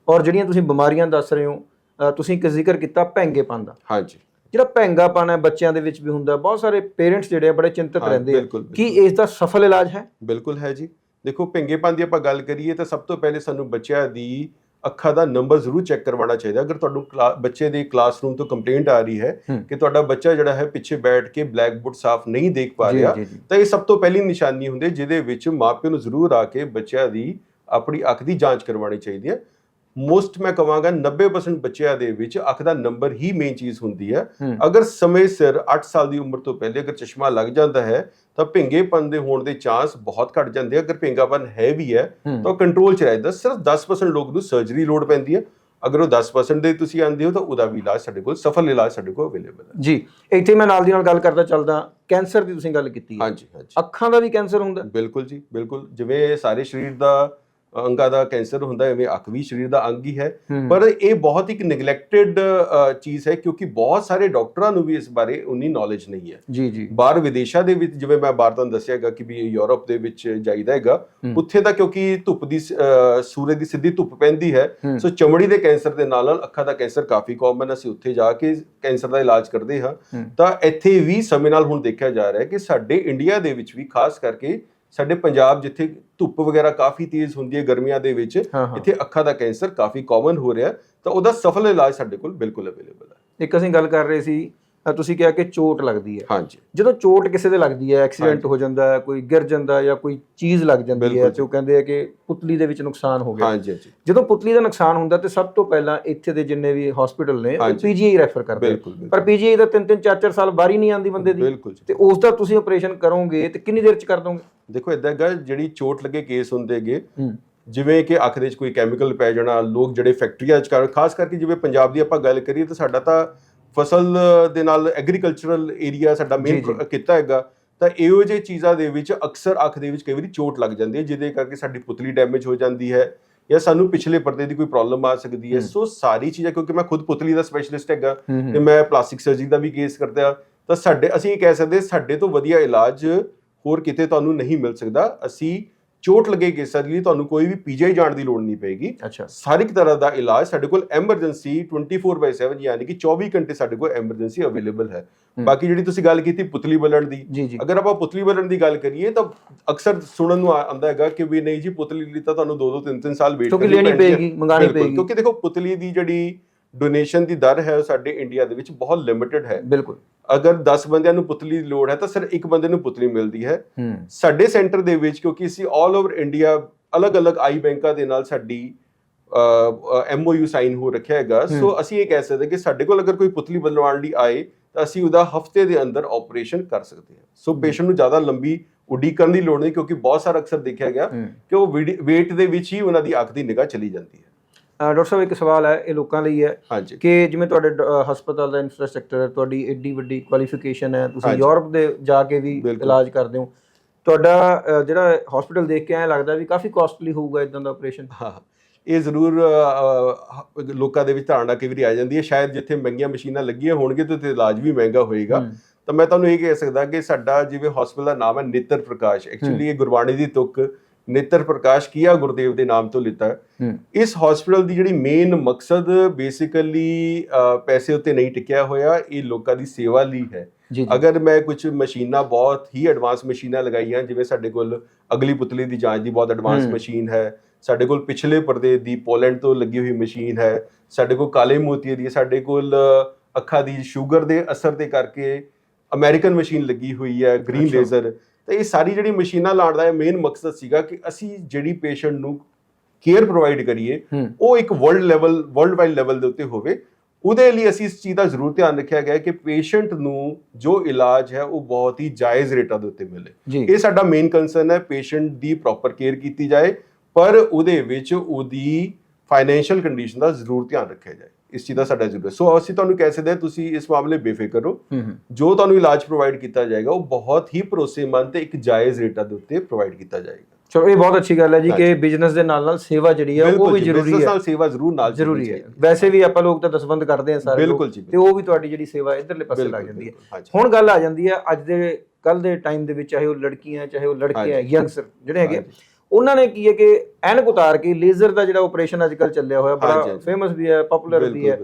ਔਰ ਜਿਹੜੀਆਂ ਤੁਸੀਂ ਬਿਮਾਰੀਆਂ ਦੱਸ ਰਹੇ ਹੋ ਤੁਸੀਂ ਇੱਕ ਜ਼ਿਕਰ ਕੀਤਾ ਭੈਂਗੇਪਨ ਦਾ। ਹਾਂਜੀ। ਜਿਹੜਾ ਭੈਂਗਾਪਨ ਹੈ ਬੱਚਿਆਂ ਦੇ ਵਿੱਚ ਵੀ ਹੁੰਦਾ ਬਹੁਤ ਸਾਰੇ ਪੇਰੈਂਟਸ ਜਿਹੜੇ ਆ ਬੜੇ ਚਿੰਤਤ ਰਹਿੰਦੇ ਆ। ਕੀ ਇਸ ਦਾ ਸਫਲ ਇਲਾਜ ਹੈ? ਬਿਲਕੁਲ ਹੈ ਜੀ। ਦੇਖੋ ਭਿੰਗੇਪਨ ਦੀ ਆਪਾਂ ਗੱਲ ਕਰੀਏ ਤਾਂ ਸਭ ਤੋਂ ਪਹਿਲੇ ਸਾਨੂੰ ਬੱਚਿਆਂ ਦੀ ਅੱਖਾਂ ਦਾ ਨੰਬਰ ਜ਼ਰੂਰ ਚੈੱਕ ਕਰਵਾਉਣਾ ਚਾਹੀਦਾ ਅਗਰ ਤੁਹਾਨੂੰ ਬੱਚੇ ਦੇ ਕਲਾਸਰੂਮ ਤੋਂ ਕੰਪਲੇਂਟ ਆ ਰਹੀ ਹੈ। ਕਿ ਤੁਹਾਡਾ ਬੱਚਾ ਜਿਹੜਾ ਹੈ ਪਿੱਛੇ ਬੈਠ ਕੇ ਬਲੈਕ ਬੋਰਡ ਸਾਫ਼ ਨਹੀਂ ਦੇਖ ਪਾ ਰਿਹਾ। ਤਾਂ ਇਹ ਸਭ ਤੋਂ ਪਹਿਲੀ ਨਿਸ਼ਾਨੀ ਹੁੰਦੀ ਹੈ ਜਿਹਦੇ ਵਿੱਚ ਮਾਪਿਆਂ ਨੂੰ ਜ਼ਰੂਰ ਆ ਕੇ ਬੱਚਿਆਂ ਦੀ ਆਪਣੀ ਅੱਖ ਦੀ ਜਾਂਚ ਕਰਵਾਉਣੀ ਚਾਹੀਦੀ ਹੈ ਮੋਸਟ ਮੈਂ ਕਹਾਂਗਾ 90% ਬੱਚਿਆਂ ਦੇ ਵਿੱਚ ਅੱਖ ਦਾ ਨੰਬਰ ਹੀ ਮੇਨ ਚੀਜ਼ ਹੁੰਦੀ ਹੂੰ। ਅਗਰ ਸਮੇਂ ਸਿਰ 8 ਸਾਲ ਦੀ ਉਮਰ ਤੋਂ ਪਹਿਲੇ ਅਗਰ ਚਸ਼ਮਾ ਲੱਗ ਜਾਂਦਾ ਹੈ ਤਾਂ ਭਿੰਗੇਪਨ ਦੇ ਹੋਣ ਦੇ ਚਾਂਸ ਬਹੁਤ ਘਟ ਜਾਂਦੇ ਆ। ਅਗਰ ਭਿੰਗਾਪਨ ਹੈ ਵੀ ਹੈ। ਤਾਂ ਕੰਟਰੋਲ ਚ ਰਹਿੰਦਾ ਸਿਰਫ 10% ਲੋਕ ਨੂੰ ਸਰਜਰੀ ਲੋੜ ਪੈਂਦੀ ਹੈ। ਅਗਰ ਉਹ 10% ਦੇ ਤੁਸੀਂ ਆਂਦੇ ਹੋ ਤਾਂ ਉਹਦਾ ਵੀ ਇਲਾਜ ਸਾਡੇ ਕੋਲ ਸਫਲ ਇਲਾਜ ਸਾਡੇ ਕੋਲ ਅਵੇਲੇਬਲ ਹੈ। ਜੀ ਇੱਥੇ ਮੈਂ ਨਾਲ ਦੀ ਨਾਲ ਗੱਲ ਕਰਦਾ ਚੱਲਦਾ। ਕੈਂਸਰ ਦੀ ਤੁਸੀਂ ਗੱਲ ਕੀਤੀ ਹੈ। ਹਾਂਜੀ ਹਾਂਜੀ। ਅੱਖਾਂ ਦਾ ਵੀ ਕੈਂਸਰ ਹੁੰਦਾ। ਬਿਲਕੁਲ ਜੀ ਬਿਲਕੁਲ। ਜਿਵੇਂ ਸਾਰੇ ਸਰੀਰ ਦਾ ਅੰਗਾਂ ਦਾ ਕੈਂਸਰ ਹੁੰਦਾ ਹੈ ਐਵੇਂ ਅੱਖ ਵੀ ਸਰੀਰ ਦਾ ਅੰਗ ਹੀ ਹੈ। ਪਰ ਇਹ ਬਹੁਤ ਇੱਕ ਨੈਗਲੈਕਟਡ ਚੀਜ਼ ਹੈ ਕਿਉਂਕਿ ਬਹੁਤ ਸਾਰੇ ਡਾਕਟਰਾਂ ਨੂੰ ਵੀ ਇਸ ਬਾਰੇ ਉਨੀ ਨੌਲੇਜ ਨਹੀਂ ਹੈ ਜੀ ਜੀ ਬਾਹਰ ਵਿਦੇਸ਼ਾਂ ਦੇ ਵਿੱਚ ਜਿਵੇਂ ਮੈਂ ਬਾਹਰ ਤੁਹਾਨੂੰ ਦੱਸਿਆਗਾ ਕਿ ਵੀ ਯੂਰਪ ਦੇ ਵਿੱਚ ਜਾਈਦਾ ਹੈਗਾ। ਉੱਥੇ ਤਾਂ ਕਿਉਂਕਿ ਧੁੱਪ ਦੀ ਸੂਰਜ ਦੀ ਸਿੱਧੀ ਧੁੱਪ ਪੈਂਦੀ ਹੈ। ਸੋ ਚਮੜੀ ਦੇ ਕੈਂਸਰ ਦੇ ਨਾਲ ਨਾਲ ਅੱਖਾਂ ਦਾ ਕੈਂਸਰ ਕਾਫੀ ਕਾਮਨ ਅਸੀਂ ਉੱਥੇ ਜਾ ਕੇ ਕੈਂਸਰ ਦਾ ਇਲਾਜ ਕਰਦੇ ਹੂੰ। ਤਾਂ ਇੱਥੇ ਵੀ ਸਮੇਂ ਨਾਲ ਹੁਣ ਦੇਖਿਆ ਜਾ ਰਿਹਾ ਹੈ ਕਿ ਸਾਡੇ ਇੰਡੀਆ ਦੇ ਵਿੱਚ ਵੀ ਖਾਸ ਕਰਕੇ ਸਾਡੇ ਪੰਜਾਬ ਜਿੱਥੇ ਧੁੱਪ ਵਗੈਰਾ ਕਾਫੀ ਤੇਜ਼ ਹੁੰਦੀ ਹੈ ਗਰਮੀਆਂ ਦੇ ਵਿੱਚ ਇੱਥੇ ਅੱਖਾਂ ਦਾ ਕੈਂਸਰ ਕਾਫੀ ਕਾਮਨ ਹੋ ਰਿਹਾ ਤਾਂ ਉਹਦਾ ਸਫਲ ਇਲਾਜ ਸਾਡੇ ਕੋਲ ਬਿਲਕੁਲ ਅਵੇਲੇਬਲ ਹੈ। ਇੱਕ ਅਸੀਂ ਗੱਲ ਕਰ ਰਹੇ ਸੀ ਤੁਸੀਂ ਕਿਹਾ ਕਿ ਚੋਟ ਲੱਗਦੀ ਹੈ। ਹਾਂਜੀ। ਜਦੋਂ ਚੋਟ ਕਿਸੇ ਦੇ ਲੱਗਦੀ ਹੈ ਐਕਸੀਡੈਂਟ। ਹੋ ਜਾਂਦਾ ਹੈ ਕੋਈ ਗਿਰ ਜਾਂਦਾ ਹੈ ਜਾਂ ਕੋਈ ਚੀਜ਼ ਲੱਗ ਜਾਂਦੀ ਹੈ ਤੇ ਉਹ ਕਹਿੰਦੇ ਆ ਕਿ ਪੁਤਲੀ ਦੇ ਵਿੱਚ ਨੁਕਸਾਨ ਹੋ ਗਿਆ। ਹਾਂਜੀ ਹਾਂਜੀ। ਜਦੋਂ ਪੁਤਲੀ ਦਾ ਨੁਕਸਾਨ ਹੁੰਦਾ ਤੇ ਸਭ ਤੋਂ ਪਹਿਲਾਂ ਇੱਥੇ ਦੇ ਜਿੰਨੇ ਵੀ ਹਸਪੀਟਲ ਨੇ ਉਹ। ਪੀਜੀਆਈ ਰੈਫਰ ਕਰਦੇ ਪਰ ਪੀਜੀਆਈ ਦਾ 3-3 4-4 ਸਾਲ ਬਾਰੀ ਨਹੀਂ ਆਉਂਦੀ ਬੰਦੇ ਦੀ। ਤੇ ਉਸ ਦਾ ਤੁਸੀਂ ਆਪਰੇਸ਼ਨ ਕਰੋਗੇ ਤੇ ਕਿੰਨੀ ਦੇਰ ਚ ਕਰ ਦੋਗੇ? ਦੇਖੋ ਇਦਾਂ ਹੈਗਾ ਜਿਹੜੀ ਚੋਟ ਲੱਗੇ ਕੇਸ ਹੁੰਦੇਗੇ ਜਿਵੇਂ ਕਿ ਅੱਖ ਦੇ ਵਿੱਚ ਕੋਈ ਕੈਮੀਕਲ ਪੈ ਜਾਣਾ ਲੋਕ ਜਿਹੜੇ ਫੈਕਟਰੀਆਂ 'ਚ ਕਰ ਖਾਸ ਕਰਕੇ ਜਿਵੇਂ ਪੰਜਾਬ ਦੀ ਆਪਾਂ ਗੱਲ ਕਰੀਏ ਤਾਂ ਸਾਡਾ ਤਾਂ ਫਸਲ ਦੇ ਨਾਲ ਐਗਰੀਕਲਚਰਲ ਏਰੀਆ ਸਾਡਾ ਮੇਨ। ਕੀਤਾ ਹੈਗਾ ਤਾਂ ਇਹੋ ਜਿਹੇ ਚੀਜ਼ਾਂ ਦੇ ਵਿੱਚ ਅਕਸਰ ਅੱਖ ਦੇ ਵਿੱਚ ਕਈ ਵਾਰੀ ਚੋਟ ਲੱਗ ਜਾਂਦੀ ਹੈ ਜਿਹਦੇ ਕਰਕੇ ਸਾਡੀ ਪੁਤਲੀ ਡੈਮੇਜ ਹੋ ਜਾਂਦੀ ਹੈ ਜਾਂ ਸਾਨੂੰ ਪਿਛਲੇ ਪਰਦੇ ਦੀ ਕੋਈ ਪ੍ਰੋਬਲਮ ਆ ਸਕਦੀ ਹੈ। ਸੋ ਸਾਰੀ ਚੀਜ਼ਾਂ ਕਿਉਂਕਿ ਮੈਂ ਖੁਦ ਪੁਤਲੀ ਦਾ ਸਪੈਸ਼ਲਿਸਟ ਹੈਗਾ ਤੇ ਮੈਂ ਪਲਾਸਟਿਕ ਸਰਜਰੀ ਦਾ ਵੀ ਕੇਸ ਕਰਦਾ ਤਾਂ ਸਾਡੇ ਅਸੀਂ ਇਹ ਕਹਿ ਸਕਦੇ ਸਾਡੇ ਤੋਂ ਵਧੀਆ ਇਲਾਜ ਹੋਰ ਕਿਤੇ ਤੁਹਾਨੂੰ ਨਹੀਂ ਮਿਲ ਸਕਦਾ ਅਸੀਂ ਚੋਟ ਲੱਗੇ ਕੇਸਾਂ ਲਈ ਤੁਹਾਨੂੰ ਕੋਈ ਵੀ ਪੀਜੀਆਈ ਜਾਣ ਦੀ ਲੋੜ ਨਹੀਂ ਪਏਗੀ। ਅੱਛਾ। ਹਰ ਇੱਕ ਤਰ੍ਹਾਂ ਦਾ ਇਲਾਜ ਸਾਡੇ ਕੋਲ ਐਮਰਜੈਂਸੀ 24/7 ਯਾਨੀ ਕਿ 24 ਘੰਟੇ ਸਾਡੇ ਕੋਲ ਐਮਰਜੈਂਸੀ ਅਵੇਲੇਬਲ ਹੈ। ਬਾਕੀ ਜਿਹੜੀ ਤੁਸੀਂ ਗੱਲ ਕੀਤੀ ਪੁਤਲੀ ਬਲਣ ਦੀ ਅਗਰ ਆਪਾਂ ਪੁਤਲੀ ਬਲਣ ਦੀ ਗੱਲ ਕਰੀਏ ਤਾਂ ਅਕਸਰ ਸੁਣਨ ਨੂੰ ਆਉਂਦਾ ਹੈਗਾ ਕਿ ਵੀ ਨਹੀਂ ਜੀ ਪੁਤਲੀ ਲਈ ਤਾਂ ਤੁਹਾਨੂੰ 2-2 3-3 ਸਾਲ ਵੇਟ ਕਿਉਂਕਿ ਲੈਣੀ ਪਏਗੀ ਮੰਗਾਣੀ ਪਏਗੀ। ਕਿਉਂਕਿ ਦੇਖੋ ਪੁਤਲੀ ਦੀ ਜਿਹੜੀ ਡੋਨੇਸ਼ਨ ਦੀ ਦਰ ਹੈ ਉਹ ਸਾਡੇ ਇੰਡੀਆ ਦੇ ਵਿੱਚ ਬਹੁਤ ਲਿਮਿਟਿਡ ਹੈ। ਬਿਲਕੁਲ। ਅਗਰ 10 ਬੰਦਿਆਂ ਨੂੰ ਪੁਤਲੀ ਦੀ ਲੋੜ ਹੈ ਤਾਂ ਸਿਰ ਇੱਕ ਬੰਦੇ ਨੂੰ ਪੁਤਲੀ ਮਿਲਦੀ ਹੈ। ਸਾਡੇ ਸੈਂਟਰ ਦੇ ਵਿੱਚ ਕਿਉਂਕਿ ਅਸੀਂ 올 ਓਵਰ ਇੰਡੀਆ ਅਲੱਗ-ਅਲੱਗ ਆਈ ਬੈਂਕਾਂ ਦੇ ਨਾਲ ਸਾਡੀ ਐਮਓਯੂ ਸਾਈਨ ਹੋ ਰੱਖਿਆ ਹੈਗਾ। ਸੋ ਅਸੀਂ ਇਹ ਕਹਿ ਸਕਦੇ ਕਿ ਸਾਡੇ ਕੋਲ ਅਗਰ ਕੋਈ ਪੁਤਲੀ ਬਣਵਾਉਣ ਲਈ ਆਏ ਤਾਂ ਅਸੀਂ ਉਹਦਾ ਹਫ਼ਤੇ ਦੇ ਅੰਦਰ ਆਪਰੇਸ਼ਨ ਕਰ ਸਕਦੇ ਹਾਂ। ਸੋ ਪੇਸ਼ੈਂਟ ਨੂੰ ਜ਼ਿਆਦਾ ਲੰਬੀ ਉਡੀਕ ਕਰਨ ਦੀ ਲੋੜ ਨਹੀਂ ਕਿਉਂਕਿ ਬਹੁਤ ਸਾਰਾ ਅਕਸਰ ਦੇਖਿਆ ਗਿਆ। ਕਿ ਉਹ ਵੇਟ ਦੇ ਵਿੱਚ ਹੀ ਉਹਨਾਂ ਦੀ ਅੱਖ ਦੀ ਨਿਗਾਹ ਚਲੀ ਜਾਂਦੀ ਹੈ। ਡਾਕਟਰ ਸਾਹਿਬ ਇੱਕ ਸਵਾਲ ਹੈ ਇਹ ਲੋਕਾਂ ਲਈ ਹੈ ਹਾਂਜੀ। ਕਿ ਜਿਵੇਂ ਤੁਹਾਡੇ ਡ- ਹਸਪਤਾਲ ਦਾ ਇਨਫਰਾਸਟ੍ਰਕਚਰ ਹੈ ਤੁਹਾਡੀ ਏਡੀ ਵੱਡੀ ਕੁਆਲੀਫਿਕੇਸ਼ਨ ਹੈ ਤੁਸੀਂ ਹਾਂਜੀ। ਯੂਰਪ ਦੇ ਜਾ ਕੇ ਵੀ ਬਿਲਕੁਲ। ਇਲਾਜ ਕਰਦੇ ਹੋ। ਤੁਹਾਡਾ ਜਿਹੜਾ ਹਸਪੀਟਲ ਦੇਖ ਕੇ ਐਂ ਲੱਗਦਾ ਵੀ ਕਾਫੀ ਕਾਸਟਲੀ ਹੋਊਗਾ ਇਦਾਂ ਦਾ ਆਪਰੇਸ਼ਨ ਹਾਂ ਇਹ ਜ਼ਰੂਰ ਅ, ਅ, ਲੋਕਾਂ ਦੇ ਵਿੱਚ ਧਾਰਨਾ ਕਈ ਵਾਰੀ ਆ ਜਾਂਦੀ ਹੈ। ਸ਼ਾਇਦ ਜਿੱਥੇ ਮਹਿੰਗੀਆਂ ਮਸ਼ੀਨਾਂ ਲੱਗੀਆਂ ਹੋਣਗੇ ਤੇ ਉੱਥੇ ਇਲਾਜ ਵੀ ਮਹਿੰਗਾ ਹੋਏਗਾ। ਤਾਂ ਮੈਂ ਤੁਹਾਨੂੰ ਇਹ ਕਹਿ ਸਕਦਾ ਕਿ ਸਾਡਾ ਜਿਵੇਂ ਹਸਪੀਟਲ ਦਾ ਨਾਮ ਹੈ ਨੇਤਰ ਪ੍ਰਕਾਸ਼। ਐਕਚੁਅਲੀ ਇਹ ਗੁਰਬਾਣੀ ਦੀ ਤੁਕ ਨੇਤਰ ਪ੍ਰਕਾਸ਼ ਕੀਆ ਗੁਰਦੇਵ ਦੇ ਨਾਮ ਤੋਂ ਲਿੱਤਾ ਇਸ ਹਸਪੀਟਲ ਦੀ ਜਿਹੜੀ ਮੇਨ ਮਕਸਦ ਬੇਸਿਕਲੀ ਪੈਸੇ ਉੱਤੇ ਨਹੀਂ ਟਿਕਿਆ ਹੋਇਆ ਇਹ ਲੋਕਾਂ ਦੀ ਸੇਵਾ ਲਈ ਹੈ। ਅਗਰ ਮੈਂ ਕੁਝ ਮਸ਼ੀਨਾਂ ਬਹੁਤ ਹੀ ਐਡਵਾਂਸ ਮਸ਼ੀਨਾਂ ਲਗਾਈਆਂ ਜਿਵੇਂ ਸਾਡੇ ਕੋਲ ਅਗਲੀ ਪੁਤਲੀ ਦੀ ਜਾਂਚ ਦੀ ਬਹੁਤ ਐਡਵਾਂਸ। ਮਸ਼ੀਨ ਹੈ। ਸਾਡੇ ਕੋਲ ਪਿਛਲੇ ਪਰਦੇ ਦੀ ਪੋਲੈਂਡ ਤੋਂ ਲੱਗੀ ਹੋਈ ਮਸ਼ੀਨ ਹੈ। ਸਾਡੇ ਕੋਲ ਕਾਲੇ ਮੋਤੀਏ ਦੀ ਸਾਡੇ ਕੋਲ ਅੱਖਾਂ ਦੀ ਸ਼ੂਗਰ ਦੇ ਅਸਰ ਦੇ ਕਰਕੇ ਅਮਰੀਕਨ ਮਸ਼ੀਨ ਲੱਗੀ ਹੋਈ ਹੈ ਗ੍ਰੀਨ। ਲੇਜ਼ਰ। ਤੇ ਇਹ ਸਾਰੀ ਜਿਹੜੀ ਮਸ਼ੀਨਾਂ ਲਾਉਣ ਦਾ ਮੇਨ ਮਕਸਦ ਸੀਗਾ ਕਿ ਅਸੀਂ ਜਿਹੜੀ ਪੇਸ਼ੈਂਟ ਨੂੰ ਕੇਅਰ ਪ੍ਰੋਵਾਈਡ ਕਰੀਏ ਉਹ ਇੱਕ world level world wide level ਦੇ ਉੱਤੇ ਹੋਵੇ। ਉਹਦੇ ਲਈ ਅਸੀਂ ਇਸ ਚੀਜ਼ ਦਾ ਜ਼ਰੂਰ ਧਿਆਨ ਰੱਖਿਆ ਗਿਆ ਕਿ ਪੇਸ਼ੈਂਟ ਨੂੰ ਜੋ ਇਲਾਜ ਹੈ ਉਹ ਬਹੁਤ ਹੀ ਜਾਇਜ਼ ਰੇਟਾਂ ਦੇ ਉੱਤੇ ਮਿਲੇ। ਇਹ ਸਾਡਾ ਮੇਨ ਕੰਸਰਨ ਹੈ ਪੇਸ਼ੈਂਟ ਦੀ ਪ੍ਰੋਪਰ ਕੇਅਰ ਕੀਤੀ ਜਾਏ ਪਰ ਉਹਦੇ ਵਿੱਚ ਉਹਦੀ ਫਾਈਨੈਂਸ਼ੀਅਲ ਕੰਡੀਸ਼ਨ ਦਾ ਜ਼ਰੂਰ ਧਿਆਨ ਰੱਖਿਆ ਜਾਏ। ਇਸ ਚੀਜ਼ ਦਾ ਸਾਡਾ ਜ਼ਰੂਰ ਹੈ। ਸੋ ਅਸੀਂ ਤੁਹਾਨੂੰ ਕਹਿ ਸਕਦੇ ਹਾਂ ਤੁਸੀਂ ਇਸ ਮਾਮਲੇ ਬੇਫਿਕਰ ਹੂੰ ਜੋ ਤੁਹਾਨੂੰ ਇਲਾਜ ਪ੍ਰੋਵਾਈਡ ਕੀਤਾ ਜਾਏਗਾ ਉਹ ਬਹੁਤ ਹੀ ਭਰੋਸੇਮੰਦ ਤੇ ਇੱਕ ਜਾਇਜ਼ ਰੇਟਾਂ ਦੇ ਉੱਤੇ ਪ੍ਰੋਵਾਈਡ ਕੀਤਾ ਜਾਏਗਾ। ਚਲੋ ਇਹ ਬਹੁਤ ਅੱਛੀ ਗੱਲ ਹੈ ਜੀ ਕਿ ਬਿਜ਼ਨਸ ਦੇ ਨਾਲ ਨਾਲ ਸੇਵਾ ਜਿਹੜੀ ਹੈ ਉਹ ਵੀ ਜ਼ਰੂਰੀ ਹੈ। ਨਾਲ ਸੇਵਾ ਜ਼ਰੂਰ ਨਾਲ ਜ਼ਰੂਰੀ ਹੈ। ਵੈਸੇ ਵੀ ਆਪਾਂ ਲੋਕ ਤਾਂ ਦਸਵੰਦ ਕਰਦੇ ਆ ਸਾਰੇ ਲੋਕ, ਬਿਲਕੁਲ ਜੀ, ਤੇ ਉਹ ਵੀ ਤੁਹਾਡੀ ਜਿਹੜੀ ਸੇਵਾ ਇਧਰਲੇ ਪਾਸੇ ਲੱਗ ਜਾਂਦੀ ਹੈ। ਹੁਣ ਗੱਲ ਆ ਜਾਂਦੀ ਹੈ ਅੱਜ ਦੇ ਕੱਲ ਦੇ ਟਾਈਮ ਦੇ ਵਿੱਚ ਚਾਹੇ ਉਹ ਲੜਕੀਆਂ ਚਾਹੇ ਉਹ ਲੜਕੇ ਹੈ ਹਾਂਜੀ। ਯੰਗਸਟਰ ਜਿਹੜੇ ਹੈਗੇ। ਉਹਨਾਂ ਨੇ ਕੀ ਹੈ ਕਿ ਐਨਕ ਉਤਾਰ ਕੇ ਲੇਜ਼ਰ ਦਾ ਜਿਹੜਾ ਆਪਰੇਸ਼ਨ ਅੱਜ ਕੱਲ ਚੱਲਿਆ ਹੋਇਆ ਬੜਾ। ਫੇਮਸ ਵੀ ਹੈ ਪਪੂਲਰ ਵੀ ਹੈ।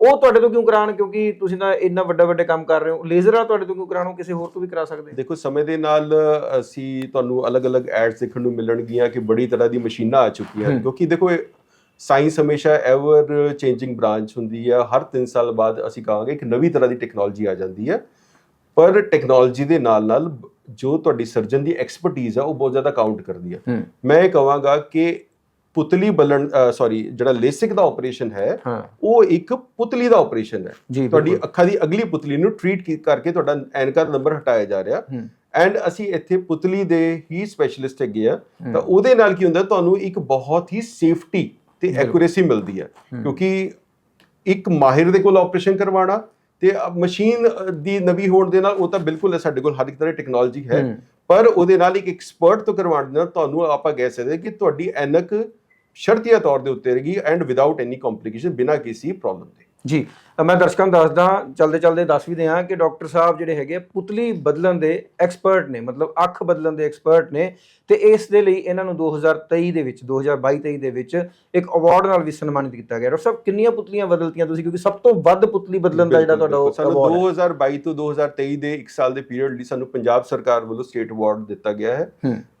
ਉਹ ਤੁਹਾਡੇ ਤੋਂ ਕਿਉਂ ਕਰਾਣ ਕਿਉਂਕਿ ਤੁਸੀਂ ਤਾਂ ਇੰਨਾ ਵੱਡਾ ਵੱਡੇ ਕੰਮ ਕਰ ਰਹੇ ਹੋ ਲੇਜ਼ਰ ਆ ਤੁਹਾਡੇ ਤੋਂ ਕਿਉਂ ਕਰਾਣੋ ਕਿਸੇ ਹੋਰ ਤੋਂ ਵੀ ਕਰਾ ਸਕਦੇ? ਦੇਖੋ ਸਮੇਂ ਦੇ ਨਾਲ ਅਸੀਂ ਤੁਹਾਨੂੰ ਅਲੱਗ-ਅਲੱਗ ਐਡਸ ਦੇਖਣ ਨੂੰ ਮਿਲਣਗੀਆਂ ਕਿ ਬੜੀ ਤਰ੍ਹਾਂ ਦੀ ਮਸ਼ੀਨਾਂ ਆ ਚੁੱਕੀਆਂ। ਕਿਉਂਕਿ ਦੇਖੋ ਸਾਇੰਸ ਹਮੇਸ਼ਾ ਐਵਰ ਚੇਂਜਿੰਗ ਬ੍ਰਾਂਚ ਹੁੰਦੀ ਹੈ ਹਰ 3 ਸਾਲ ਬਾਅਦ ਅਸੀਂ ਕਹਾਂਗੇ ਇੱਕ ਨਵੀਂ ਤਰ੍ਹਾਂ ਦੀ ਟੈਕਨੋਲੋਜੀ ਆ ਜਾਂਦੀ ਹੈ ਪਰ ਟੈਕਨੋਲੋਜੀ ਦੇ ਨਾਲ-ਨਾਲ ਜੋ ਤੁਹਾਡੀ ਸਰਜਨ ਦੀ ਐਕਸਪਰਟੀਜ਼ ਆ ਉਹ ਬਹੁਤ ਜ਼ਿਆਦਾ ਕਾਊਂਟ ਕਰਦੀ ਹੈ ਮੈਂ ਇਹ ਕਹਾਂਗਾ ਕਿ ਪੁਤਲੀ ਬਲਣ ਸੌਰੀ ਜਿਹੜਾ ਲੇਸਿਕ ਦਾ ਆਪਰੇਸ਼ਨ ਹੈ ਉਹ ਇੱਕ ਪੁਤਲੀ ਦਾ ਆਪਰੇਸ਼ਨ ਹੈ ਤੁਹਾਡੀ। ਅੱਖਾਂ ਦੀ ਅਗਲੀ ਪੁਤਲੀ ਨੂੰ ਟ੍ਰੀਟ ਕਰਕੇ ਤੁਹਾਡਾ ਐਨਕਾ ਨੰਬਰ ਹਟਾਇਆ ਜਾ ਰਿਹਾ ਐਂਡ ਅਸੀਂ ਇੱਥੇ ਪੁਤਲੀ ਦੇ ਹੀ ਸਪੈਸ਼ਲਿਸਟ ਹੈਗੇ ਆ। ਤਾਂ ਉਹਦੇ ਨਾਲ ਕੀ ਹੁੰਦਾ ਤੁਹਾਨੂੰ ਇੱਕ ਬਹੁਤ ਹੀ ਸੇਫਟੀ ਤੇ। ਐਕੂਰੇਸੀ ਮਿਲਦੀ ਹੈ ਹੂੰ। ਕਿਉਂਕਿ ਇੱਕ ਮਾਹਿਰ ਦੇ ਕੋਲ ਆਪਰੇਸ਼ਨ ਕਰਵਾਉਣਾ ਤੇ ਮਸ਼ੀਨ ਦੀ ਨਵੀਂ ਹੋਣ ਦੇ ਨਾਲ ਉਹ ਤਾਂ ਬਿਲਕੁਲ ਹੈ ਸਾਡੇ ਕੋਲ ਹਰ ਇੱਕ ਤਰ੍ਹਾਂ ਦੀ ਟੈਕਨੋਲੋਜੀ ਹੈ ਹੂੰ। ਪਰ ਉਹਦੇ ਨਾਲ ਇੱਕ ਐਕਸਪਰਟ ਤੋਂ ਕਰਵਾਉਣ ਦੇ ਨਾਲ ਤੁਹਾਨੂੰ ਆਪਾਂ ਕਹਿ ਸਕਦੇ ਕਿ ਤੁਹਾਡੀ ਐਨਕ ਸ਼ਰਤੀਆ ਤੌਰ ਦੇ ਉੱਤੇ ਰਹੇਗੀ ਐਂਡ ਵਿਦਆਊਟ ਐਨੀ ਕੰਪਲਿਕੇਸ਼ਨ ਬਿਨਾਂ ਕਿਸੇ ਪ੍ਰੋਬਲਮ ਦੇ ਜੀ ਮੈਂ ਦਰਸ਼ਕਾਂ ਨੂੰ ਦੱਸਦਾ ਚਲਦੇ ਚਲਦੇ ਦੱਸ ਵੀ ਦਿਆਂ ਕਿ ਡਾਕਟਰ ਸਾਹਿਬ ਜਿਹੜੇ ਹੈਗੇ ਪੁਤਲੀ ਬਦਲਣ ਦੇ ਐਕਸਪਰਟ ਨੇ ਮਤਲਬ ਅੱਖ ਬਦਲਣ ਦੇ ਐਕਸਪਰਟ ਨੇ ਤੇ ਇਸ ਦੇ ਲਈ ਇਹਨਾਂ ਨੂੰ 2023 ਦੇ ਵਿੱਚ 2022-23 ਦੇ ਵਿੱਚ ਇੱਕ ਅਵਾਰਡ ਨਾਲ ਵੀ ਸਨਮਾਨਿਤ ਕੀਤਾ ਗਿਆ। ਡਾਕਟਰ ਸਾਹਿਬ ਕਿੰਨੀਆਂ ਪੁਤਲੀਆਂ ਬਦਲਤੀਆਂ ਤੁਸੀਂ? ਕਿਉਂਕਿ ਸਭ ਤੋਂ ਵੱਧ ਪੁਤਲੀ ਬਦਲਣ ਦਾ ਜਿਹੜਾ ਤੁਹਾਡਾ। ਸਾਨੂੰ ਅਵਾਰਡ ਹੈ। 2022 ਤੋਂ 2023 ਦੇ 1 ਸਾਲ ਦੇ ਪੀਰੀਅਡ ਲਈ ਸਾਨੂੰ ਪੰਜਾਬ ਸਰਕਾਰ ਵੱਲੋਂ ਸਟੇਟ ਅਵਾਰਡ ਦਿੱਤਾ ਗਿਆ ਹੈ।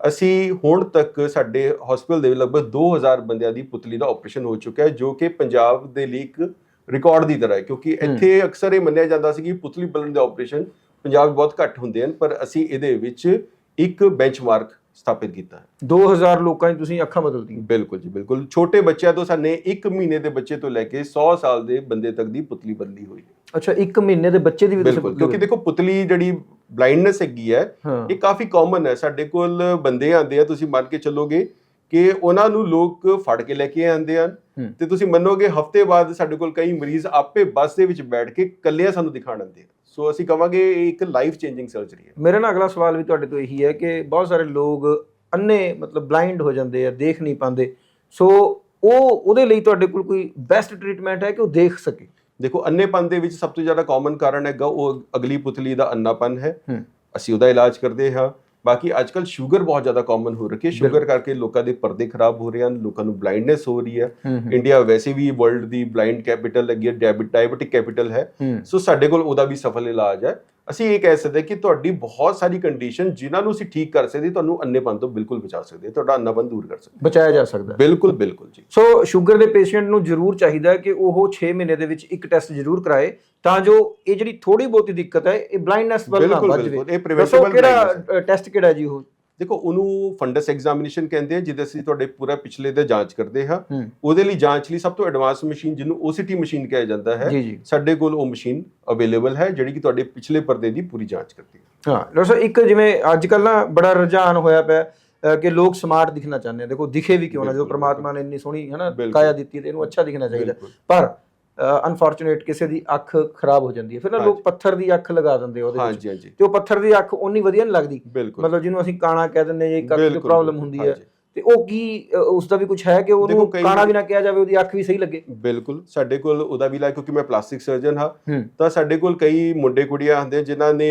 ਅਸੀਂ ਹੁਣ ਤੱਕ ਸਾਡੇ ਹਸਪੀਟਲ ਦੇ ਲਗਭਗ 2000 ਬੰਦਿਆਂ ਦੀ ਪੁਤਲੀ ਦਾ ਆਪਰੇਸ਼ਨ ਹੋ ਚੁੱਕਾ ਹੈ ਜੋ ਕਿ ਪੰਜਾਬ ਦੇ ਲਈ ਇੱਕ ਰਿਕਾਰਡ ਦੀ ਤਰ੍ਹਾਂ ਹੈ ਕਿਉਂਕਿ। ਇੱਥੇ ਅਕਸਰ ਇਹ ਮੰਨਿਆ ਜਾਂਦਾ ਸੀ ਕਿ ਪੁਤਲੀ ਬਦਲਣ ਦੇ ਆਪਰੇਸ਼ਨ ਪੰਜਾਬ 'ਚ ਬਹੁਤ ਘੱਟ ਹੁੰਦੇ ਹਨ ਪਰ ਅਸੀਂ ਇਹਦੇ ਵਿੱਚ ਇੱਕ ਬੈਂਚਮਾਰਕ ਸਥਾਪਿਤ ਕੀਤਾ ਹੈ। 2000 ਲੋਕਾਂ ਦੀ ਤੁਸੀਂ ਅੱਖਾਂ ਬਦਲਤੀਆਂ। ਬਿਲਕੁਲ ਜੀ ਬਿਲਕੁਲ। ਛੋਟੇ ਬੱਚਿਆਂ ਤੋਂ ਸਾਨੇ 1 ਮਹੀਨੇ ਦੇ ਬੱਚੇ ਤੋਂ ਲੈ ਕੇ 100 ਸਾਲ ਦੇ ਬੰਦੇ ਤੱਕ ਦੀ ਪੁਤਲੀ ਬਦਲੀ ਹੋਈ ਹੈ। ਅੱਛਾ ਇੱਕ ਮਹੀਨੇ ਦੇ ਬੱਚੇ ਦੀ ਵੀ ਤੁਸੀਂ ਕਿਉਂਕਿ ਦੇਖੋ ਪੁਤਲੀ ਜਿਹੜੀ ਬਲਾਈਂਡਨੈਸ ਹੈਗੀ ਹੈ ਇਹ ਕਾਫੀ ਕਾਮਨ ਹੈ। ਸਾਡੇ ਕੋਲ ਬੰਦੇ ਆਉਂਦੇ ਆ ਤੁਸੀਂ ਮੰਨ ਕੇ ਚੱਲੋਗੇ ਕਿ ਉਹਨਾਂ ਨੂੰ ਲੋਕ ਫੜ ਕੇ ਲੈ ਕੇ ਆਉਂਦੇ ਹਨ। ਤੇ ਤੁਸੀਂ ਮੰਨੋਗੇ ਹਫ਼ਤੇ ਬਾਅਦ ਸਾਡੇ ਕੋਲ ਕਈ ਮਰੀਜ਼ ਆਪੇ ਬੱਸ ਦੇ ਵਿੱਚ ਬੈਠ ਕੇ ਕੱਲਿਆਂ ਸਾਨੂੰ ਦਿਖਾਣ ਆਉਂਦੇ ਆ। ਸੋ ਅਸੀਂ ਕਵਾਂਗੇ ਇਹ ਇੱਕ ਲਾਈਫ ਚੇਂਜਿੰਗ ਸਰਜਰੀ ਹੈ। ਮੇਰਾ ਨਾ ਅਗਲਾ ਸਵਾਲ ਵੀ ਤੁਹਾਡੇ ਤੋਂ ਇਹੀ ਹੈ ਕਿ ਬਹੁਤ ਸਾਰੇ ਲੋਕ ਅੰਨੇ ਮਤਲਬ ਬਲਾਈਂਡ ਹੋ ਜਾਂਦੇ ਆ ਦੇਖ ਨਹੀਂ ਪਾਉਂਦੇ। ਸੋ ਉਹ ਉਹਦੇ ਲਈ ਤੁਹਾਡੇ ਕੋਲ ਕੋਈ ਬੈਸਟ ਟ੍ਰੀਟਮੈਂਟ ਹੈ ਕਿ ਉਹ ਦੇਖ ਸਕੇ? ਦੇਖੋ ਅੰਨੇਪਨ ਦੇ ਵਿੱਚ ਸਭ ਤੋਂ ਜ਼ਿਆਦਾ ਕਾਮਨ ਕਾਰਨ ਹੈਗਾ ਉਹ ਅਗਲੀ ਪੁਤਲੀ ਦਾ ਅੰਨਾਪਨ ਹੈ। ਹੂੰ। ਅਸੀਂ ਉਹਦਾ ਇਲਾਜ ਕਰਦੇ ਹਾਂ। ਬਾਕੀ ਅੱਜਕੱਲ ਸ਼ੂਗਰ ਬਹੁਤ ਜ਼ਿਆਦਾ ਕਾਮਨ ਹੋ ਰਹੀ ਹੈ। ਸ਼ੂਗਰ ਕਰਕੇ ਲੋਕਾਂ ਦੇ ਪਰਦੇ ਖਰਾਬ ਹੋ ਰਹੇ ਹਨ ਲੋਕਾਂ ਨੂੰ ਬਲਾਈਂਡਨੈਸ ਹੋ ਰਹੀ ਹੈ। ਇੰਡੀਆ ਵੈਸੇ ਵੀ ਵਰਲਡ ਦੀ ਬਲਾਈਂਡ ਕੈਪੀਟਲ ਹੈਗੀ ਹੈ ਡਾਇਬੀਟਿਕ ਕੈਪੀਟਲ ਹੂੰ। ਸੋ ਸਾਡੇ ਕੋਲ ਉਹਦਾ ਵੀ ਸਫਲ ਇਲਾਜ ਹੈ। ਅਸੀਂ ਇਹ ਕਹਿ ਸਕਦੇ ਕਿ ਤੁਹਾਡੀ ਬਹੁਤ ਸਾਰੀ ਕੰਡੀਸ਼ਨ ਜਿਨ੍ਹਾਂ ਨੂੰ ਅਸੀਂ ਠੀਕ ਕਰ ਸਕਦੇ ਤੁਹਾਨੂੰ ਅੰਨੇਪਨ ਤੋਂ ਬਿਲਕੁਲ ਬਚਾ ਸਕਦੇ ਤੁਹਾਡਾ ਅੰਨਾਪਨ ਦੂਰ ਕਰ ਸਕਦੇ। ਬਚਾਇਆ ਜਾ ਸਕਦਾ। ਬਿਲਕੁਲ ਬਿਲਕੁਲ ਜੀ। ਸੋ ਸ਼ੂਗਰ ਦੇ ਪੇਸ਼ੈਂਟ ਨੂੰ ਜ਼ਰੂਰ ਚਾਹੀਦਾ ਹੈ ਕਿ ਉਹ 6 ਮਹੀਨੇ ਦੇ ਵਿੱਚ ਇੱਕ ਟੈਸਟ ਜ਼ਰੂਰ ਕਰਾਏ ਤਾਂ ਜੋ ਇਹ ਜਿਹੜੀ ਥੋੜੀ ਬਹੁਤੀ ਦਿੱਕਤ ਹੈ ਇਹ ਬਲਾਈਂਡਨੈਸ ਵੱਲ ਨਾ ਬਿਲਕੁਲ ਵੱਧ ਜਾਵੇ। ਬਿਲਕੁਲ ਇਹ ਪ੍ਰੀਵੈਂਟੇਬਲ ਕਿਹੜਾ ਟੈਸਟ ਕਿਹੜਾ ਜੀ ਉਹ? ਦੇਖੋ ਉਹਨੂੰ ਫੰਡਸ ਐਗਜ਼ਾਮੀਨੇਸ਼ਨ ਕਹਿੰਦੇ ਆ ਜਿਹਦੇ ਅਸੀਂ ਤੁਹਾਡੇ ਪੂਰਾ ਪਿਛਲੇ ਦਾ ਜਾਂਚ ਕਰਦੇ ਹਾਂ। ਉਹਦੇ ਲਈ ਜਾਂਚ ਲਈ ਸਭ ਤੋਂ ਐਡਵਾਂਸ ਮਸ਼ੀਨ ਜਿਹਨੂੰ OCT ਮਸ਼ੀਨ ਕਿਹਾ ਜਾਂਦਾ ਹੈ ਸਾਡੇ ਕੋਲ ਉਹ ਮਸ਼ੀਨ ਅਵੇਲੇਬਲ ਹੈ ਜਿਹੜੀ ਕਿ ਤੁਹਾਡੇ ਪਿਛਲੇ ਪਰਦੇ ਦੀ ਪੂਰੀ ਜਾਂਚ ਕਰਦੀ ਹੈ। ਹਾਂ ਡਾਕਟਰ ਸਾਹਿਬ ਇੱਕ ਜਿਵੇਂ ਅੱਜ ਕੱਲ ਨਾ ਬੜਾ ਰੁਝਾਨ ਹੋਇਆ ਪਿਆ ਕਿ ਲੋਕ ਸਮਾਰਟ ਦਿਖਣਾ ਚਾਹੁੰਦੇ ਆ। ਦੇਖੋ ਦਿਖੇ ਵੀ ਕਿਉਂ ਨਾ ਜਦੋਂ ਪ੍ਰਮਾਤਮਾ ਨੇ ਇੰਨੀ ਸੋਹਣੀ ਹੈ ਨਾ। ਕਾਇਆ ਦਿੱਤੀ ਤੇ ਇਹਨੂੰ ਅੱਛਾ ਦਿਖਣਾ ਚਾਹੀਦਾ। ਪਰ ਅਨਫੋਰਚੂਨੇਟ ਕਿਸੇ ਦੀ ਅੱਖ ਖਰਾਬ ਹੋ ਜਾਂਦੀ ਹੈ। ਫਿਰ ਨਾ ਲੋਕ। ਪੱਥਰ ਦੀ ਅੱਖ ਲਗਾ ਦਿੰਦੇ ਉਹਦੇ ਵਿੱਚ। ਹਾਂਜੀ ਹਾਂਜੀ। ਤੇ ਉਹ ਪੱਥਰ ਦੀ ਅੱਖ ਉਨੀ ਵਧੀਆ ਨਹੀਂ ਲੱਗਦੀ। ਮਤਲਬ ਜਿਹਨੂੰ ਅਸੀਂ ਕਾਣਾ ਕਹਿ ਦਿੰਦੇ ਜਾਂ ਇੱਕ ਅੱਖ ਦੀ ਪ੍ਰੋਬਲਮ ਹੁੰਦੀ ਹੈ। ਤੇ ਉਹ ਕੀ ਉਸ ਦਾ ਵੀ ਕੁਝ ਹੈ ਕਿ ਉਹਨੂੰ ਕਾਣਾ ਵੀ ਨਾ ਕਿਹਾ ਜਾਵੇ ਉਹਦੀ ਅੱਖ ਵੀ ਸਹੀ ਲੱਗੇ? ਬਿਲਕੁਲ ਸਾਡੇ ਕੋਲ ਉਹਦਾ ਵੀ ਇਲਾਜ ਕਿਉਂਕਿ ਮੈਂ ਪਲਾਸਟਿਕ ਸਰਜਨ ਹਾਂ ਤਾਂ ਸਾਡੇ ਕੋਲ ਕਈ ਮੁੰਡੇ ਕੁੜੀਆਂ ਹੁੰਦੇ ਜਿਨ੍ਹਾਂ ਨੇ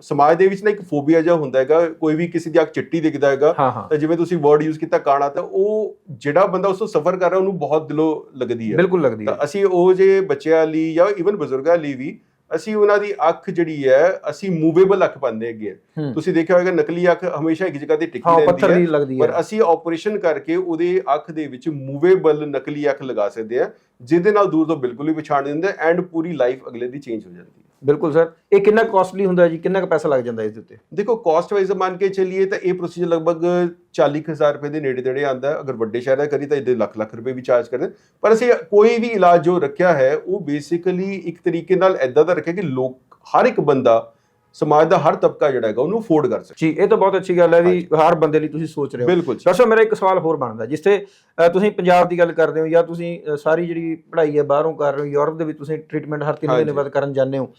ਸਮਾਜ ਦੇ ਵਿੱਚ ਨਾ ਇੱਕ ਫੋਬੀਆ ਜਿਹਾ ਹੁੰਦਾ ਹੈਗਾ ਕੋਈ ਵੀ ਕਿਸੇ ਦੀ ਅੱਖ ਚਿੱਟੀ ਦਿਖਦਾ ਹੈਗਾ ਤਾਂ ਜਿਵੇਂ ਤੁਸੀਂ ਵਰਡ ਯੂਜ਼ ਕੀਤਾ ਕਾਣਾ ਤਾਂ ਉਹ ਜਿਹੜਾ ਬੰਦਾ ਉਸ ਤੋਂ ਸਫਰ ਕਰ ਰਿਹਾ ਉਹਨੂੰ ਬਹੁਤ ਦਿਲੋਂ ਲੱਗਦੀ ਹੈ। ਬਿਲਕੁਲ ਲੱਗਦੀ ਤਾਂ ਹੈ ਅਸੀਂ ਉਹ ਜੇ ਬੱਚਿਆਂ ਲਈ ਜਾਂ ਇਵਨ ਬਜ਼ੁਰਗਾਂ ਲਈ ਵੀ ਅਸੀਂ ਉਹਨਾਂ ਦੀ ਅੱਖ ਜਿਹੜੀ ਹੈ ਅਸੀਂ ਮੂਵੇਬਲ ਅੱਖ ਪਾਉਂਦੇ ਹੈਗੇ। ਤੁਸੀਂ ਦੇਖਿਆ ਹੋਵੇਗਾ ਨਕਲੀ ਅੱਖ ਹਮੇਸ਼ਾ ਇੱਕ ਜਗ੍ਹਾ ਤੇ ਟਿਕੀ ਰਹਿੰਦੀ ਹੈ। ਪਰ ਅਸੀਂ ਆਪਰੇਸ਼ਨ ਕਰਕੇ ਉਹਦੇ ਅੱਖ ਦੇ ਵਿੱਚ ਮੂਵੇਬਲ ਨਕਲੀ ਅੱਖ ਲਗਾ ਸਕਦੇ ਆ ਜਿਹਦੇ ਨਾਲ ਦੂਰ ਤੋਂ ਬਿਲਕੁਲ ਹੀ ਪਛਾਣ ਦਿੰਦੇ ਐਂਡ ਪੂਰੀ ਲਾਈਫ ਅਗਲੇ ਦੀ ਚੇਂਜ ਹੋ ਜਾਂਦੀ ਹੈ। ਬਿਲਕੁਲ ਸਰ। ਇਹ ਕਿੰਨਾ ਕਾਸਟਲੀ ਹੁੰਦਾ ਜੀ? ਕਿੰਨਾ ਕੁ ਪੈਸਾ ਲੱਗ ਜਾਂਦਾ ਇਸ ਦੇ ਉੱਤੇ? ਦੇਖੋ ਕਾਸਟ ਵਾਈਜ਼ ਮੰਨ ਕੇ ਚੱਲੀਏ ਤਾਂ ਇਹ ਪ੍ਰੋਸੀਜਰ ਲਗਭਗ 40000 ਰੁਪਏ ਦੇ ਨੇੜੇ ਤੇੜੇ ਆਂਦਾ ਅਗਰ ਵੱਡੇ ਸ਼ਹਿਰਾਂ ਕਰੀ ਤਾਂ ਇਹਦੇ ਲੱਖ ਲੱਖ ਰੁਪਏ ਵੀ ਚਾਰਜ ਕਰਦੇ। ਪਰ ਅਸੀਂ ਕੋਈ ਵੀ ਇਲਾਜ ਜੋ ਰੱਖਿਆ ਹੈ, ਉਹ ਬੇਸਿਕਲੀ ਇੱਕ ਤਰੀਕੇ ਨਾਲ ਐਦਾਂ ਦਾ ਰੱਖਿਆ ਕਿ ਲੋਕ, ਹਰ ਇੱਕ ਬੰਦਾ ਸਮਾਜ ਦਾ ਹਰ ਤਬਕਾ ਜਿਹੜਾ ਹੈਗਾ ਉਹਨੂੰ ਅਫੋਰਡ ਕਰ ਸਕੇ ਜੀ ਇਹ ਤਾਂ ਬਹੁਤ ਅੱਛੀ ਗੱਲ ਹੈ ਵੀ ਹਰ ਬੰਦੇ ਲਈ ਤੁਸੀਂ ਸੋਚ ਰਹੇ ਹੋ। ਬਿਲਕੁਲ ਸਾਹਿਬ ਮੇਰਾ ਇੱਕ ਸਵਾਲ ਹੋਰ ਬਣਦਾ ਜਿੱਥੇ ਤੁਸੀਂ ਪੰਜਾਬ ਦੀ ਗੱਲ ਕਰਦੇ ਹੋ ਜਾਂ ਤੁਸੀਂ ਸਾਰੀ ਜਿਹੜੀ ਪੜ੍ਹਾਈ ਹੈ ਬਾਹਰੋਂ ਕਰ ਰਹੇ ਹੋ ਯੂਰਪ ਦੇ ਵਿੱਚ ਤੁਸੀਂ ਟ੍ਰੀਟਮੈਂਟ ਹਰ ਤਿੰਨ ਹਾਂਜੀ। ਮਹੀਨੇ ਬਾਅਦ ਕਰਨ ਜਾਂਦੇ ਹੋ।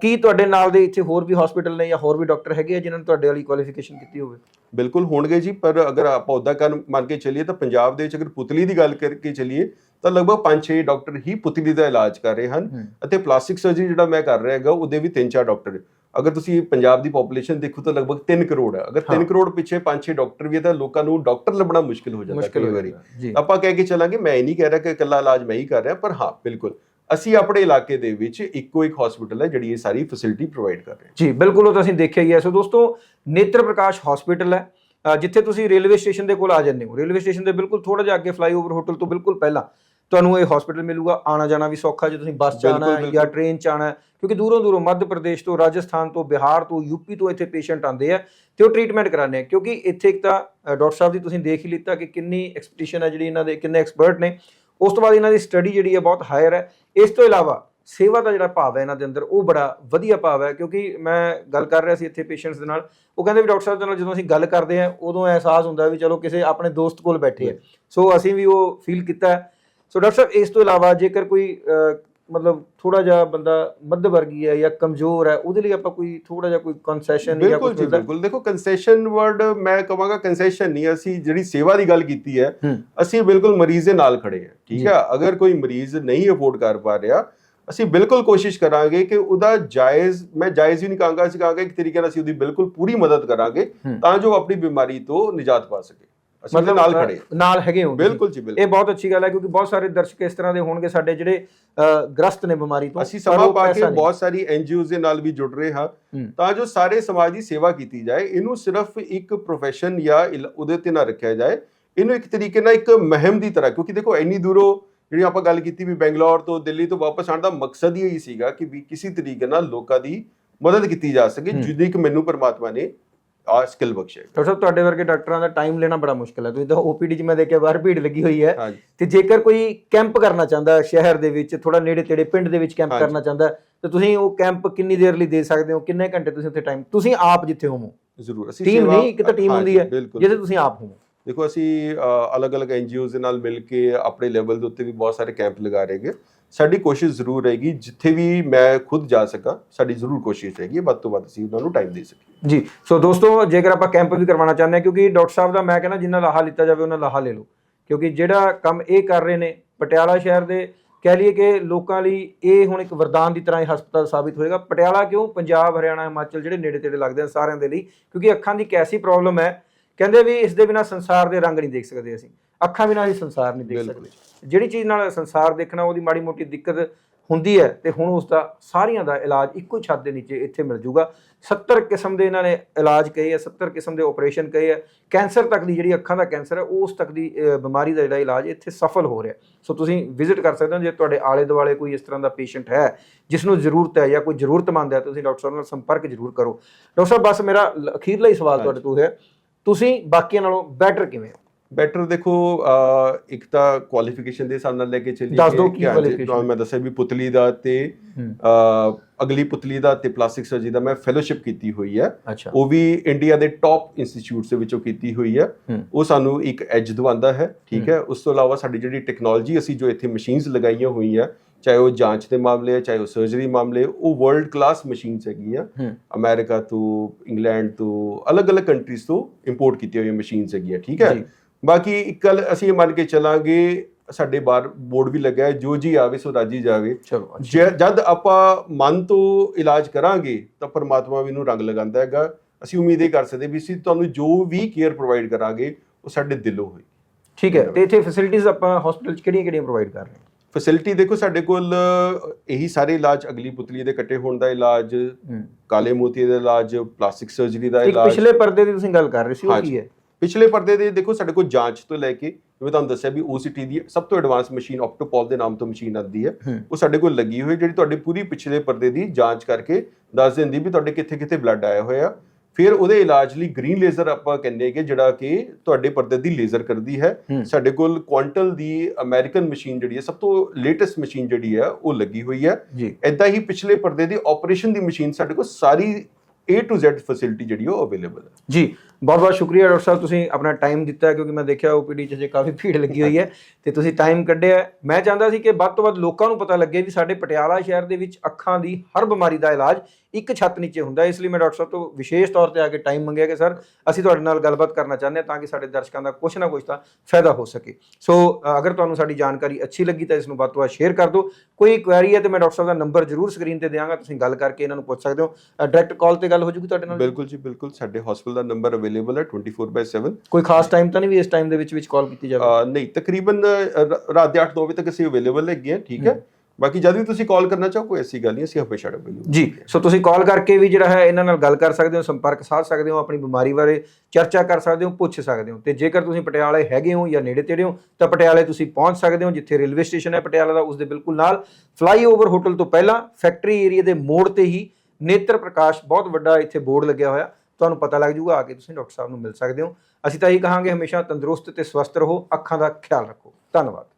ਕੀ ਤੁਹਾਡੇ ਨਾਲ ਦੇ ਇੱਥੇ ਹੋਰ ਵੀ ਹਸਪੀਟਲ ਨੇ ਜਾਂ ਹੋਰ ਵੀ ਡਾਕਟਰ ਹੈਗੇ ਆ ਜਿਨ੍ਹਾਂ ਨੇ ਤੁਹਾਡੇ ਵਾਲੀ ਕੁਆਲੀਫਿਕੇਸ਼ਨ ਕੀਤੀ ਹੋਵੇ? ਬਿਲਕੁਲ ਹੋਣਗੇ ਜੀ ਪਰ ਅਗਰ ਆਪਾਂ ਉਹਦਾ ਕਰ ਮੰਨ ਕੇ ਚੱਲੀਏ ਤਾਂ ਪੰਜਾਬ ਦੇ ਵਿੱਚ ਅਗਰ ਪੁਤਲੀ ਦੀ ਗੱਲ ਕਰਕੇ ਚੱਲੀਏ ਤਾਂ ਲਗਭਗ 5-6 ਡਾਕਟਰ ਹੀ ਪੁਤਲੀ ਦਾ ਇਲਾਜ ਕਰ ਰਹੇ ਹਨ। ਅਤੇ ਪਲਾਸਟਿਕ ਸਰਜਰੀ ਜਿਹੜਾ ਮੈਂ ਕਰ ਰਿਹਾ ਹੈਗਾ ਉਹਦੇ ਵੀ 3-4 ਡਾਕਟਰ ਅਗਰ ਤੁਸੀਂ ਪੰਜਾਬ ਦੀ ਪੋਪੂਲੇਸ਼ਨ ਦੇਖੋ ਤਾਂ ਲਗਭਗ 3 ਕਰੋੜ ਹੈ। ਅਗਰ 3 ਹਾਂ। ਕਰੋੜ ਪਿੱਛੇ 5-6 ਡਾਕਟਰ ਵੀ ਹੈ ਤਾਂ ਲੋਕਾਂ ਨੂੰ ਡਾਕਟਰ ਲੱਭਣਾ ਮੁਸ਼ਕਿਲ ਹੋ ਜਾਂਦਾ ਕਈ ਹੋ ਵਾਰੀ। ਆਪਾਂ ਕਹਿ ਕੇ ਚੱਲਾਂਗੇ ਮੈਂ ਇਹ ਨਹੀਂ ਕਹਿ ਰਿਹਾ ਕਿ ਇਕੱਲਾ ਇਲਾਜ ਮੈਂ ਹੀ ਕਰ ਰਿਹਾ ਪਰ ਹਾਂ ਬਿਲਕੁਲ। ਅਸੀਂ ਆਪਣੇ ਇਲਾਕੇ ਦੇ ਵਿੱਚ ਇੱਕੋ ਇੱਕ ਹਸਪੀਟਲ ਹੈ ਜਿਹੜੀ ਇਹ ਸਾਰੀ ਫੈਸਿਲਿਟੀ ਪ੍ਰੋਵਾਈਡ ਕਰ ਰਿਹਾ ਜੀ ਬਿਲਕੁਲ ਉਹ ਤਾਂ ਅਸੀਂ ਦੇਖਿਆ ਹੀ ਹੈ। ਸੋ ਦੋਸਤੋ ਨੇਤਰ ਪ੍ਰਕਾਸ਼ ਹਸਪੀਟਲ ਹੈ। ਜਿੱਥੇ ਤੁਸੀਂ ਰੇਲਵੇ ਸਟੇਸ਼ਨ ਦੇ ਕੋਲ ਆ ਜਾਂਦੇ ਹੋ। ਰੇਲਵੇ ਸਟੇਸ਼ਨ ਦੇ ਬਿਲਕੁਲ ਥੋੜਾ ਜਿਹਾ ਅੱਗੇ ਫਲਾਈਓਵਰ ਹੋਟਲ ਤੋਂ ਬਿਲਕੁਲ ਪਹਿਲਾਂ ਤੁਹਾਨੂੰ ਇਹ ਹਸਪੀਟਲ ਮਿਲੂਗਾ ਆਣਾ ਜਾਣਾ ਵੀ ਸੌਖਾ ਜੇ ਤੁਸੀਂ ਬੱਸ 'ਚ ਆਣਾ ਹੈ ਜਾਂ। ਟ੍ਰੇਨ 'ਚ ਆਣਾ ਹੈ ਕਿਉਂਕਿ ਦੂਰੋਂ ਦੂਰੋਂ ਮੱਧ ਪ੍ਰਦੇਸ਼ ਤੋਂ ਰਾਜਸਥਾਨ ਤੋਂ ਬਿਹਾਰ ਤੋਂ ਯੂਪੀ ਤੋਂ ਇੱਥੇ ਪੇਸ਼ੈਂਟ ਆਉਂਦੇ ਆ ਤੇ ਉਹ ਟ੍ਰੀਟਮੈਂਟ ਕਰਾਉਂਦੇ ਆ। ਕਿਉਂਕਿ ਇੱਥੇ ਇੱਕ ਤਾਂ ਡਾਕਟਰ ਸਾਹਿਬ ਦੀ ਤੁਸੀਂ ਦੇਖ ਹੀ ਲਿੱਤਾ ਕਿ ਕਿੰਨੀ ਐਕਸਪੀਟੀਸ਼ਨ ਹੈ ਜਿਹੜੀ ਇਹਨਾਂ ਦੇ ਕਿੰਨੇ ਐਕਸਪਰਟ ਨੇ। ਉਸ ਤੋਂ ਬਾਅਦ ਇਹਨਾਂ ਦੀ ਸਟੱਡੀ ਜਿਹੜੀ ਹੈ ਬਹੁਤ ਹਾਇਰ ਹੈ ਇਸ ਤੋਂ ਇਲਾਵਾ ਸੇਵਾ ਦਾ ਜਿਹੜਾ ਭਾਵ ਹੈ ਇਹਨਾਂ ਦੇ ਅੰਦਰ ਉਹ ਬੜਾ ਵਧੀਆ ਭਾਵ ਹੈ ਕਿਉਂਕਿ ਮੈਂ ਗੱਲ ਕਰ ਰਿਹਾ ਸੀ ਇੱਥੇ ਪੇਸ਼ੈਂਟਸ ਦੇ ਨਾਲ। ਉਹ ਕਹਿੰਦੇ ਵੀ ਡਾਕਟਰ ਸਾਹਿਬ ਦੇ ਨਾਲ ਜਦੋਂ ਅਸੀਂ ਗੱਲ ਕਰਦੇ ਹਾਂ ਉਦੋਂ ਅਹਿਸਾਸ ਹੁੰਦਾ ਵੀ ਚਲੋ ਕਿਸੇ ਆਪਣੇ ਦੋਸਤ ਕੋਲ ਬੈਠੇ ਹੈ ਸੋ ਅਸੀਂ ਵੀ ਉਹ ਫੀਲ ਕੀਤਾ। ਸੋ ਡਾਕਟਰ ਸਾਹਿਬ ਇਸ ਤੋਂ ਇਲਾਵਾ ਜੇਕਰ ਕੋਈ ਮਤਲਬ ਥੋੜਾ ਜਿਹਾ ਬੰਦਾ ਮੱਧ ਵਰਗੀ ਹੈ ਜਾਂ ਕਮਜ਼ੋਰ ਹੈ ਉਹਦੇ ਲਈ ਆਪਾਂ ਕੋਈ ਥੋੜਾ ਜਿਹਾ ਕੋਈ ਕਨਸੈਸ਼ਨ ਜਾਂ ਬਿਲਕੁਲ ਕੁਝ ਜੀ ਬਿਲਕੁਲ। ਦੇਖੋ ਕੰਸੈਸ਼ਨ ਵਰਡ ਮੈਂ ਕਹਾਂਗਾ ਕੰਸੈਸ਼ਨ ਨਹੀਂ ਅਸੀਂ ਜਿਹੜੀ ਸੇਵਾ ਦੀ ਗੱਲ ਕੀਤੀ ਹੈ ਹੂੰ। ਅਸੀਂ ਬਿਲਕੁਲ ਮਰੀਜ਼ ਦੇ ਨਾਲ ਖੜੇ ਹਾਂ ਠੀਕ। ਹੈ? ਅਗਰ ਕੋਈ ਮਰੀਜ਼ ਨਹੀਂ ਅਫੋਰਡ ਕਰ ਪਾ ਰਿਹਾ ਅਸੀਂ ਬਿਲਕੁਲ ਕੋਸ਼ਿਸ਼ ਕਰਾਂਗੇ ਕਿ ਉਹਦਾ ਜਾਇਜ਼ ਮੈਂ ਜਾਇਜ਼ ਵੀ ਨਹੀਂ ਕਹਾਂਗਾ ਅਸੀਂ ਕਹਾਂਗੇ ਇੱਕ ਤਰੀਕੇ ਨਾਲ ਅਸੀਂ ਉਹਦੀ ਬਿਲਕੁਲ ਪੂਰੀ ਮਦਦ ਕਰਾਂਗੇ ਹੂੰ। ਤਾਂ ਜੋ ਆਪਣੀ ਬਿਮਾਰੀ ਤੋਂ ਨਿਜਾਤ ਪਾ ਸਕੇ। ਅਸੀਂ ਉਹਦੇ ਨਾਲ ਖੜੇ ਹਾਂ। ਨਾਲ ਹੈਗੇ ਹੋ ਤੁਸੀਂ। ਬਿਲਕੁਲ ਜੀ ਬਿਲਕੁਲ ਇਹ ਬਹੁਤ ਅੱਛੀ ਗੱਲ ਹੈ ਕਿਉਂਕਿ ਬਹੁਤ ਸਾਰੇ ਦਰਸ਼ਕ ਇਸ ਤਰ੍ਹਾਂ ਦੇ ਹੋਣਗੇ ਸਾਡੇ ਜਿਹੜੇ ਗ੍ਰਸਤ ਨੇ ਬਿਮਾਰੀ ਤੋਂ ਅਸੀਂ ਪਰ ਸਮਾਂ ਉਹ ਪਾ ਕੇ ਨਹੀਂ। ਬਹੁਤ ਸਾਰੀ ਐਨਜੀਓਜ਼ ਦੇ ਨਾਲ ਵੀ ਜੁੜ ਰਹੇ ਹਾਂ ਹੂੰ। ਤਾਂ ਜੋ ਸਾਰੇ ਸਮਾਜ ਦੀ ਸੇਵਾ ਕੀਤੀ ਜਾਏ ਇਹਨੂੰ ਸਿਰਫ ਇੱਕ ਪ੍ਰੋਫੈਸ਼ਨ ਜਾਂ ਇਲ- ਉਹਦੇ ਤੇ ਨਾ ਰੱਖਿਆ ਜਾਏ ਇਹਨੂੰ ਇੱਕ ਤਰੀਕੇ ਨਾਲ ਇੱਕ ਮਹਿਮ ਦੀ ਤਰ੍ਹਾਂ ਕਿਉਂਕਿ ਦੇਖੋ ਇੰਨੀ ਦੂਰੋਂ ਜਿਹੜੀ ਆਪਾਂ ਗੱਲ ਕੀਤੀ ਵੀ ਬੈਂਗਲੌਰ ਤੋਂ ਦਿੱਲੀ ਤੋਂ ਵਾਪਸ ਆਉਣ ਦਾ ਮਕਸਦ ਹੀ ਇਹੀ ਸੀਗਾ ਕਿ ਵੀ ਕਿਸੇ ਤਰੀਕੇ ਨਾਲ ਲੋਕਾਂ ਦੀ ਮਦਦ ਕੀਤੀ ਜਾ ਸਕੇ ਹੂੰ। ਜਿਹਦੀ ਕਿ ਮੈਨੂੰ ਪਰਮਾਤਮਾ ਨੇ ਆ ਸਕਿੱਲ ਬਖਸ਼ਿਆ ਡਾਕਟਰ ਸਾਹਿਬ ਤੁਹਾਡੇ ਵਰਗੇ ਡਾਕਟਰਾਂ ਦਾ ਟਾਈਮ ਲੈਣਾ ਬੜਾ ਮੁਸ਼ਕਲ ਹੈ। ਤੁਸੀਂ ਤਾਂ ਓਪੀਡੀ 'ਚ ਮੈਂ ਦੇਖਿਆ ਬਾਹਰ ਭੀੜ ਲੱਗੀ ਹੋਈ ਹੈ। ਹਾਂਜੀ। ਤੇ ਜੇਕਰ ਕੋਈ ਕੈਂਪ ਕਰਨਾ ਚਾਹੁੰਦਾ ਸ਼ਹਿਰ ਦੇ ਵਿੱਚ ਥੋੜਾ ਨੇੜੇ ਤੇੜੇ ਪਿੰਡ ਦੇ ਵਿੱਚ ਕੈਂਪ ਹਾਂਜੀ। ਕਰਨਾ ਚਾਹੁੰਦਾ ਤੇ ਤੁਸੀਂ ਉਹ ਕੈਂਪ ਕਿੰਨੀ ਦੇਰ ਲਈ ਦੇ ਸਕਦੇ ਹੋ? ਕਿੰਨੇ ਘੰਟੇ ਤੁਸੀਂ ਉੱਥੇ ਟਾਈਮ ਤੁਸੀਂ ਆਪ ਜਿੱਥੇ ਹੋਵੋ। ਜ਼ਰੂਰ ਅਸੀਂ ਟੀਮ ਸੇਵਾ- ਨਹੀਂ ਇੱਕ ਤਾਂ ਟੀਮ ਹੁੰਦੀ ਹੈ ਬਿਲਕੁਲ। ਜਿਹਦੇ ਤੁਸੀਂ ਆਪ ਹੋਵੋ। ਦੇਖੋ ਅਸੀਂ ਅ, ਅਲੱਗ-ਅਲੱਗ ਐਨਜੀਓਜ਼ ਦੇ ਨਾਲ ਮਿਲ ਕੇ ਆਪਣੇ ਲੈਵਲ ਦੇ ਉੱਤੇ ਵੀ ਬਹੁਤ ਸਾਰੇ ਕੈਂਪ ਲਗਾ ਰਹੇ ਹੈਗੇ। ਸਾਡੀ ਕੋਸ਼ਿਸ਼ ਜ਼ਰੂਰ ਰਹੇਗੀ, ਜਿੱਥੇ ਵੀ ਮੈਂ ਖੁਦ ਜਾ ਸਕਾਂ, ਸਾਡੀ ਜ਼ਰੂਰ ਕੋਸ਼ਿਸ਼ ਰਹੇਗੀ, ਵੱਧ ਤੋਂ ਵੱਧ ਅਸੀਂ ਉਹਨਾਂ ਨੂੰ ਟਾਈਮ ਦੇ ਸਕੀਏ। ਜੀ, ਸੋ ਦੋਸਤੋ, ਜੇਕਰ ਆਪਾਂ ਕੈਂਪ ਵੀ ਕਰਵਾਉਣਾ ਚਾਹੁੰਦੇ ਹਾਂ, ਕਿਉਂਕਿ ਡਾਕਟਰ ਸਾਹਿਬ ਦਾ ਮੈਂ ਕਹਿੰਦਾ, ਜਿੰਨਾ ਲਾਹਾ ਲਿੱਤਾ ਜਾਵੇ, ਉਹਨਾਂ ਲਾਹਾ ਲੈ ਲਓ। ਕਿਉਂਕਿ ਜਿਹੜਾ ਕੰਮ ਇਹ ਕਰ ਰਹੇ ਨੇ, ਪਟਿਆਲਾ ਸ਼ਹਿਰ ਦੇ, ਕਹਿ ਲਈਏ ਕਿ ਲੋਕਾਂ ਲਈ ਇਹ ਹੁਣ ਇੱਕ ਵਰਦਾਨ ਦੀ ਤਰ੍ਹਾਂ ਇਹ ਹਸਪਤਾਲ ਸਾਬਿਤ ਹੋਏਗਾ। ਪਟਿਆਲਾ ਕਿਉਂ? ਪੰਜਾਬ, ਹਰਿਆਣਾ, ਹਿਮਾਚਲ ਜਿਹੜੇ ਨੇੜੇ ਤੇੜੇ ਲੱਗਦੇ ਆ ਸਾਰਿਆਂ ਦੇ ਲਈ, ਕਿਉਂਕਿ ਅੱਖਾਂ ਦੀ ਕੈਸੀ ਪ੍ਰੋਬਲਮ ਹੈ, ਕਹਿੰਦੇ ਵੀ ਇਸ ਦੇ ਬਿਨਾ ਸੰਸਾਰ ਦੇ ਰੰਗ ਨਹੀਂ ਦੇਖ ਸਕਦੇ ਅਸੀਂ। ਅੱਖਾਂ ਬਿਨਾ ਅਸੀਂ ਸੰਸਾਰ ਨਹੀਂ ਦੇਖ। ਸਕਦੇ। ਜਿਹੜੀ ਚੀਜ਼ ਨਾਲ ਸੰਸਾਰ ਦੇਖਣਾ ਉਹਦੀ ਮਾੜੀ ਮੋਟੀ ਦਿੱਕਤ ਹੁੰਦੀ ਹੈ ਤੇ ਹੁਣ ਉਸ ਦਾ ਸਾਰੀਆਂ ਦਾ ਇਲਾਜ ਇੱਕੋ ਹੀ ਛੱਤ ਦੇ ਨੀਚੇ ਇੱਥੇ ਮਿਲ ਜੂਗਾ। 70 ਕਿਸਮ ਦੇ ਇਹਨਾਂ ਨੇ ਇਲਾਜ ਕਹੇ ਆ 70 ਕਿਸਮ ਦੇ ਆਪਰੇਸ਼ਨ ਕਹੇ ਆ। ਕੈਂਸਰ ਤੱਕ ਦੀ ਜਿਹੜੀ ਅੱਖਾਂ ਦਾ ਕੈਂਸਰ ਹੈ ਉਸ ਤੱਕ ਦੀ ਬਿਮਾਰੀ ਦਾ ਜਿਹੜਾ ਇਲਾਜ ਇੱਥੇ ਸਫਲ ਹੋ ਰਿਹਾ। ਸੋ ਤੁਸੀਂ ਵਿਜ਼ਿਟ ਕਰ ਸਕਦੇ ਹੋ ਜੇ ਤੁਹਾਡੇ ਆਲੇ ਦੁਆਲੇ ਕੋਈ ਇਸ ਤਰ੍ਹਾਂ ਦਾ ਪੇਸ਼ੈਂਟ ਹੈ ਜਿਸ ਨੂੰ ਜ਼ਰੂਰਤ ਹੈ ਜਾਂ ਕੋਈ ਜ਼ਰੂਰਤਮੰਦ ਹੈ ਤੁਸੀਂ ਡਾਕਟਰ ਸਾਹਿਬ ਨਾਲ ਸੰਪਰਕ ਜ਼ਰੂਰ ਕਰੋ। ਡਾਕਟਰ ਸਾਹਿਬ ਬਸ ਮੇਰਾ ਅਖੀਰਲਾ ਹੀ ਸਵਾਲ ਤੁਹਾਡੇ ਤੋਂ ਹੈ ਤੁਸੀਂ ਬਾਕੀਆਂ ਨਾਲੋਂ ਬੈਟਰ ਕਿਵੇਂ ਹੋ? ਬੈਟਰ ਦੇਖੋ ਇੱਕ ਤਾਂ ਕੁਆਲੀਫਿਕੇਸ਼ਨ ਦੇ ਹਿਸਾਬ ਨਾਲ ਲੈ ਕੇ ਚੱਲੀਏ ਦੱਸ ਦਿਓ ਕਿ ਕੀ ਹਾਂਜੀ, qualification? ਤੁਹਾਨੂੰ ਮੈਂ ਦੱਸਿਆ ਵੀ ਪੁਤਲੀ ਦਾ ਤੇ ਅਗਲੀ ਪੁਤਲੀ ਦਾ ਤੇ ਪਲਾਸਟਿਕ ਸਰਜਰੀ ਦਾ ਮੈਂ ਫੈਲੋਸ਼ਿਪ ਕੀਤੀ ਹੋਈ ਹੈ। ਉਹ ਵੀ ਇੰਡੀਆ ਦੇ ਟੌਪ ਇੰਸਟੀਚਿਊਟਸ ਦੇ ਵਿੱਚੋਂ ਕੀਤੀ ਹੋਈ ਹੈ। ਉਹ ਸਾਨੂੰ ਇੱਕ ਐਜ ਦਵਾਉਂਦਾ ਹੈ ਠੀਕ ਹੈ। ਉਸ ਤੋਂ ਇਲਾਵਾ ਸਾਡੀ ਜਿਹੜੀ ਟੈਕਨੋਲੋਜੀ ਅਸੀਂ ਜੋ ਇੱਥੇ ਮਸ਼ੀਨਸ ਲਗਾਈਆਂ ਹੋਈਆਂ ਚਾਹੇ ਉਹ ਜਾਂਚ ਦੇ ਮਾਮਲੇ ਹੈ ਚਾਹੇ ਉਹ ਸਰਜਰੀ ਮਾਮਲੇ ਉਹ ਵਰਲਡ ਕਲਾਸ ਮਸ਼ੀਨਸ ਹੈਗੀਆਂ। ਅਮਰੀਕਾ ਤੋਂ ਇੰਗਲੈਂਡ ਤੋਂ ਅਲੱਗ-ਅਲੱਗ ਕੰਟਰੀਜ਼ ਤੋਂ ਇੰਪੋਰਟ ਕੀਤੀਆਂ ਹੋਈਆਂ ਮਸ਼ੀਨਸ ਹੈਗੀਆਂ ਠੀਕ ਹੈ। ਬਾਕੀ ਇੱਕ ਗੱਲ ਅਸੀਂ ਇਹ ਮੰਨ ਕੇ ਚੱਲਾਂਗੇ ਸਾਡੇ ਬਾਹਰ ਬੋਰਡ ਵੀ ਲੱਗਾ ਹੈ ਜੋ ਜੀ ਆਵੇ ਸੋ ਰਾਜੀ ਜਾਵੇ। ਜਦ ਆਪਾਂ ਮਨ ਤੋਂ ਇਲਾਜ ਕਰਾਂਗੇ ਤਾਂ ਪਰਮਾਤਮਾ ਵੀ ਨੂੰ ਰੰਗ ਲਗਾਉਂਦਾ ਹੈਗਾ। ਅਸੀਂ ਉਮੀਦ ਇਹ ਕਰ ਸਕਦੇ ਵੀ ਅਸੀਂ ਤੁਹਾਨੂੰ ਜੋ ਵੀ ਕੇਅਰ ਪ੍ਰੋਵਾਈਡ ਕਰਾਂਗੇ ਉਹ ਸਾਡੇ ਦਿਲੋਂ ਹੋਈ ਠੀਕ ਹੈ। ਤੇ ਇੱਥੇ ਫੈਸਿਲਿਟੀਆਂ ਆਪਾਂ ਹਸਪੀਟਲ 'ਚ ਕਿਹੜੀਆਂ-ਕਿਹੜੀਆਂ ਪ੍ਰੋਵਾਈਡ ਕਰ ਰਹੇ ਹਾਂ? ਫੈਸਿਲਿਟੀ ਦੇਖੋ ਸਾਡੇ ਕੋਲ ਇਹੀ ਸਾਰੇ ਇਲਾਜ ਅਗਲੀ ਪੁਤਲੀ ਦੇ ਕੱਟੇ ਹੋਣ ਦਾ ਇਲਾਜ ਕਾਲੇ ਮੋਤੀ ਦਾ ਇਲਾਜ ਪਲਾਸਟਿਕ ਸਰਜਰੀ ਦਾ ਇਲਾਜ। ਪਿਛਲੇ ਪਰਦੇ ਦੀ ਤੁਸੀਂ ਗੱਲ ਕਰ ਰਹੇ ਸੀ ਉਹ। ਕੀ ਹੈ? ਪਿਛਲੇ ਪਰਦੇ ਦੇ ਦੇਖੋ ਸਾਡੇ ਕੋਲ ਜਾਂਚ ਤੋਂ ਲੈ ਕੇ ਜਿਵੇਂ ਤੁਹਾਨੂੰ ਦੱਸਿਆ ਵੀ OCT ਦੀ ਸਭ ਤੋਂ ਐਡਵਾਂਸ ਮਸ਼ੀਨ ਆਪਟੋਪੋਲ ਦੇ ਨਾਮ ਤੋਂ ਮਸ਼ੀਨ ਆਉਂਦੀ ਹੈ। ਉਹ ਸਾਡੇ ਕੋਲ ਲੱਗੀ ਹੋਈ ਜਿਹੜੀ ਤੁਹਾਡੇ ਪੂਰੀ ਪਿਛਲੇ ਪਰਦੇ ਦੀ ਜਾਂਚ ਕਰਕੇ ਦੱਸ ਦਿੰਦੀ ਵੀ ਤੁਹਾਡੇ ਕਿੱਥੇ ਕਿੱਥੇ ਬਲੱਡ ਆਇਆ ਹੋਇਆ। ਫਿਰ ਉਹਦੇ ਇਲਾਜ ਲਈ ਗ੍ਰੀਨ ਲੇਜ਼ਰ ਆਪਾਂ ਕਹਿੰਦੇ ਕਿ ਜਿਹੜਾ ਕਿ ਤੁਹਾਡੇ ਪਰਦੇ ਦੀ ਲੇਜ਼ਰ ਕਰਦੀ ਹੈ। ਸਾਡੇ ਕੋਲ ਕੁਆਂਟਲ ਦੀ ਅਮਰੀਕਨ ਮਸ਼ੀਨ ਜਿਹੜੀ ਹੈ ਸਭ ਤੋਂ ਲੇਟੈਸਟ ਮਸ਼ੀਨ ਜਿਹੜੀ ਹੈ ਉਹ ਲੱਗੀ ਹੋਈ ਹੈ। ਇਦਾਂ ਹੀ ਪਿਛਲੇ ਪਰਦੇ ਦੀ ਆਪਰੇਸ਼ਨ ਦੀ ਮਸ਼ੀਨ ਸਾਡੇ ਕੋਲ ਸਾਰੀ A to Z ਫੈਸਿਲਿਟੀ ਜਿਹੜੀ ਉਹ ਅਵੇਲੇਬਲ ਹੈ। ਜੀ। ਬਹੁਤ ਬਹੁਤ ਸ਼ੁਕਰੀਆ ਡਾਕਟਰ ਸਾਹਿਬ, ਤੁਸੀਂ ਆਪਣਾ ਟਾਈਮ ਦਿੱਤਾ ਕਿਉਂਕਿ ਮੈਂ ਦੇਖਿਆ ਓਪੀਡੀ 'ਚ ਜੇ ਕਾਫੀ ਭੀੜ ਲੱਗੀ ਹੋਈ ਹੈ ਤੇ ਤੁਸੀਂ ਟਾਈਮ ਕੱਢਿਆ ਮੈਂ ਚਾਹੁੰਦਾ ਸੀ ਕਿ ਵੱਧ ਤੋਂ ਵੱਧ ਲੋਕਾਂ ਨੂੰ ਪਤਾ ਲੱਗੇ ਵੀ ਸਾਡੇ ਪਟਿਆਲਾ ਸ਼ਹਿਰ ਦੇ ਵਿੱਚ ਅੱਖਾਂ ਦੀ ਹਰ ਬਿਮਾਰੀ ਦਾ ਇਲਾਜ ਇੱਕ ਛੱਤ ਨੀਚੇ ਹੁੰਦਾ। ਇਸ ਲਈ ਮੈਂ ਡਾਕਟਰ ਸਾਹਿਬ ਤੋਂ ਵਿਸ਼ੇਸ਼ ਤੌਰ ਤੇ ਆ ਕੇ ਟਾਈਮ ਮੰਗਿਆ ਕਿ ਸਰ ਅਸੀਂ ਤੁਹਾਡੇ ਨਾਲ ਗੱਲਬਾਤ ਕਰਨਾ ਚਾਹੁੰਦੇ ਹਾਂ ਤਾਂ ਕਿ ਸਾਡੇ ਦਰਸ਼ਕਾਂ ਦਾ ਕੁਝ ਨਾ ਕੁਝ ਤਾਂ ਫਾਇਦਾ ਹੋ ਸਕੇ। ਸੋ ਅਗਰ ਤੁਹਾਨੂੰ ਸਾਡੀ ਜਾਣਕਾਰੀ ਅੱਛੀ ਲੱਗੀ ਤਾਂ ਇਸ ਨੂੰ ਵੱਧ ਤੋਂ ਵੱਧ ਸ਼ੇਅਰ ਕਰ ਦਿਓ। ਕੋਈ ਕੁਐਰੀ ਹੈ ਤੇ ਮੈਂ ਡਾਕਟਰ ਸਾਹਿਬ ਦਾ ਨੰਬਰ ਜ਼ਰੂਰ ਸਕਰੀਨ ਤੇ ਦਿਆਂਗਾ ਤੁਸੀਂ ਗੱਲ ਕਰਕੇ ਇਹਨਾਂ ਨੂੰ ਪੁੱਛ ਸਕਦੇ ਹੋ। ਡਾਇਰੈਕਟ ਕਾਲ ਤੇ ਗੱਲ ਹੋ ਜੂਗੀ ਤੁਹਾਡੇ ਨਾਲ? ਬਿਲਕੁਲ ਜੀ ਬਿਲਕੁਲ। ਸਾਡੇ ਹਸਪੀਟਲ ਦਾ ਨੰਬਰ ਅਵੇਲੇਬਲ ਹੈ 24/7 ਕੋਈ ਖਾਸ ਟਾਈਮ ਤਾਂ ਨਹੀਂ ਵੀ ਇਸ ਟਾਈਮ ਦੇ ਵਿੱਚ ਵਿੱਚ ਕਾਲ ਕੀਤੀ ਜਾਵੇ? ਨਹੀਂ ਤਕਰੀਬਨ ਰਾਤ ਦੇ 8-9 ਵਜੇ ਤੱਕ ਅਸੀਂ ਅਵੇਲੇਬਲ ਹੈਗੇ ਹਾਂ ਠੀਕ ਹੈ। ਬਾਕੀ ਜਦ ਵੀ ਤੁਸੀਂ ਕਾਲ ਕਰਨਾ ਚਾਹੋ, ਕੋਈ ਐਸੀ ਗੱਲ ਨਹੀਂ, ਅਸੀਂ ਹਮੇਸ਼ਾ ਅਵੇਲੇਬਲ ਜੀ ਸੋ ਤੁਸੀਂ ਕਾਲ ਕਰਕੇ ਵੀ ਜਿਹੜਾ ਹੈ, ਇਹਨਾਂ ਨਾਲ ਗੱਲ ਕਰ ਸਕਦੇ ਹੋ, ਸੰਪਰਕ ਸਾਧ ਸਕਦੇ ਹੋ, ਆਪਣੀ ਬਿਮਾਰੀ ਬਾਰੇ ਚਰਚਾ ਕਰ ਸਕਦੇ ਹੋ, ਪੁੱਛ ਸਕਦੇ ਹੋ। ਤੇ ਜੇਕਰ ਤੁਸੀਂ ਪਟਿਆਲੇ ਹੈਗੇ ਹੋ ਜਾਂ ਨੇੜੇ ਤੇੜੇ ਹੋ, ਤਾਂ ਪਟਿਆਲੇ ਤੁਸੀਂ ਪਹੁੰਚ ਸਕਦੇ ਹੋ, ਜਿੱਥੇ ਰੇਲਵੇ ਸਟੇਸ਼ਨ ਹੈ ਪਟਿਆਲਾ ਦਾ ਉਸ ਦੇ ਬਿਲਕੁਲ ਨਾਲ। ਫਲਾਈਓਵਰ ਹੋਟਲ ਤੋਂ ਪਹਿਲਾਂ ਫੈਕਟਰੀ ਏਰੀਆ ਦੇ ਮੋੜ ਤੇ ਹੀ ਨੇਤਰ ਪ੍ਰਕਾਸ਼ ਬਹੁਤ ਵੱਡਾ ਇੱਥੇ ਬੋਰਡ ਲੱਗਿਆ ਹੋਇਆ। ਤੁਹਾਨੂੰ ਪਤਾ ਲੱਗ ਜਾਊਗਾ, ਆ ਕੇ ਤੁਸੀਂ ਡਾਕਟਰ ਸਾਹਿਬ ਨੂੰ ਮਿਲ ਸਕਦੇ ਹੋ। ਅਸੀਂ ਤਾਂ ਇਹੀ ਕਹਾਂਗੇ ਹਮੇਸ਼ਾ ਤੰਦਰੁਸਤ ਤੇ ਸਵਸਥ ਰਹੋ, ਅੱਖਾਂ ਦਾ ਖਿਆਲ ਰੱਖੋ। ਧੰਨਵਾਦ।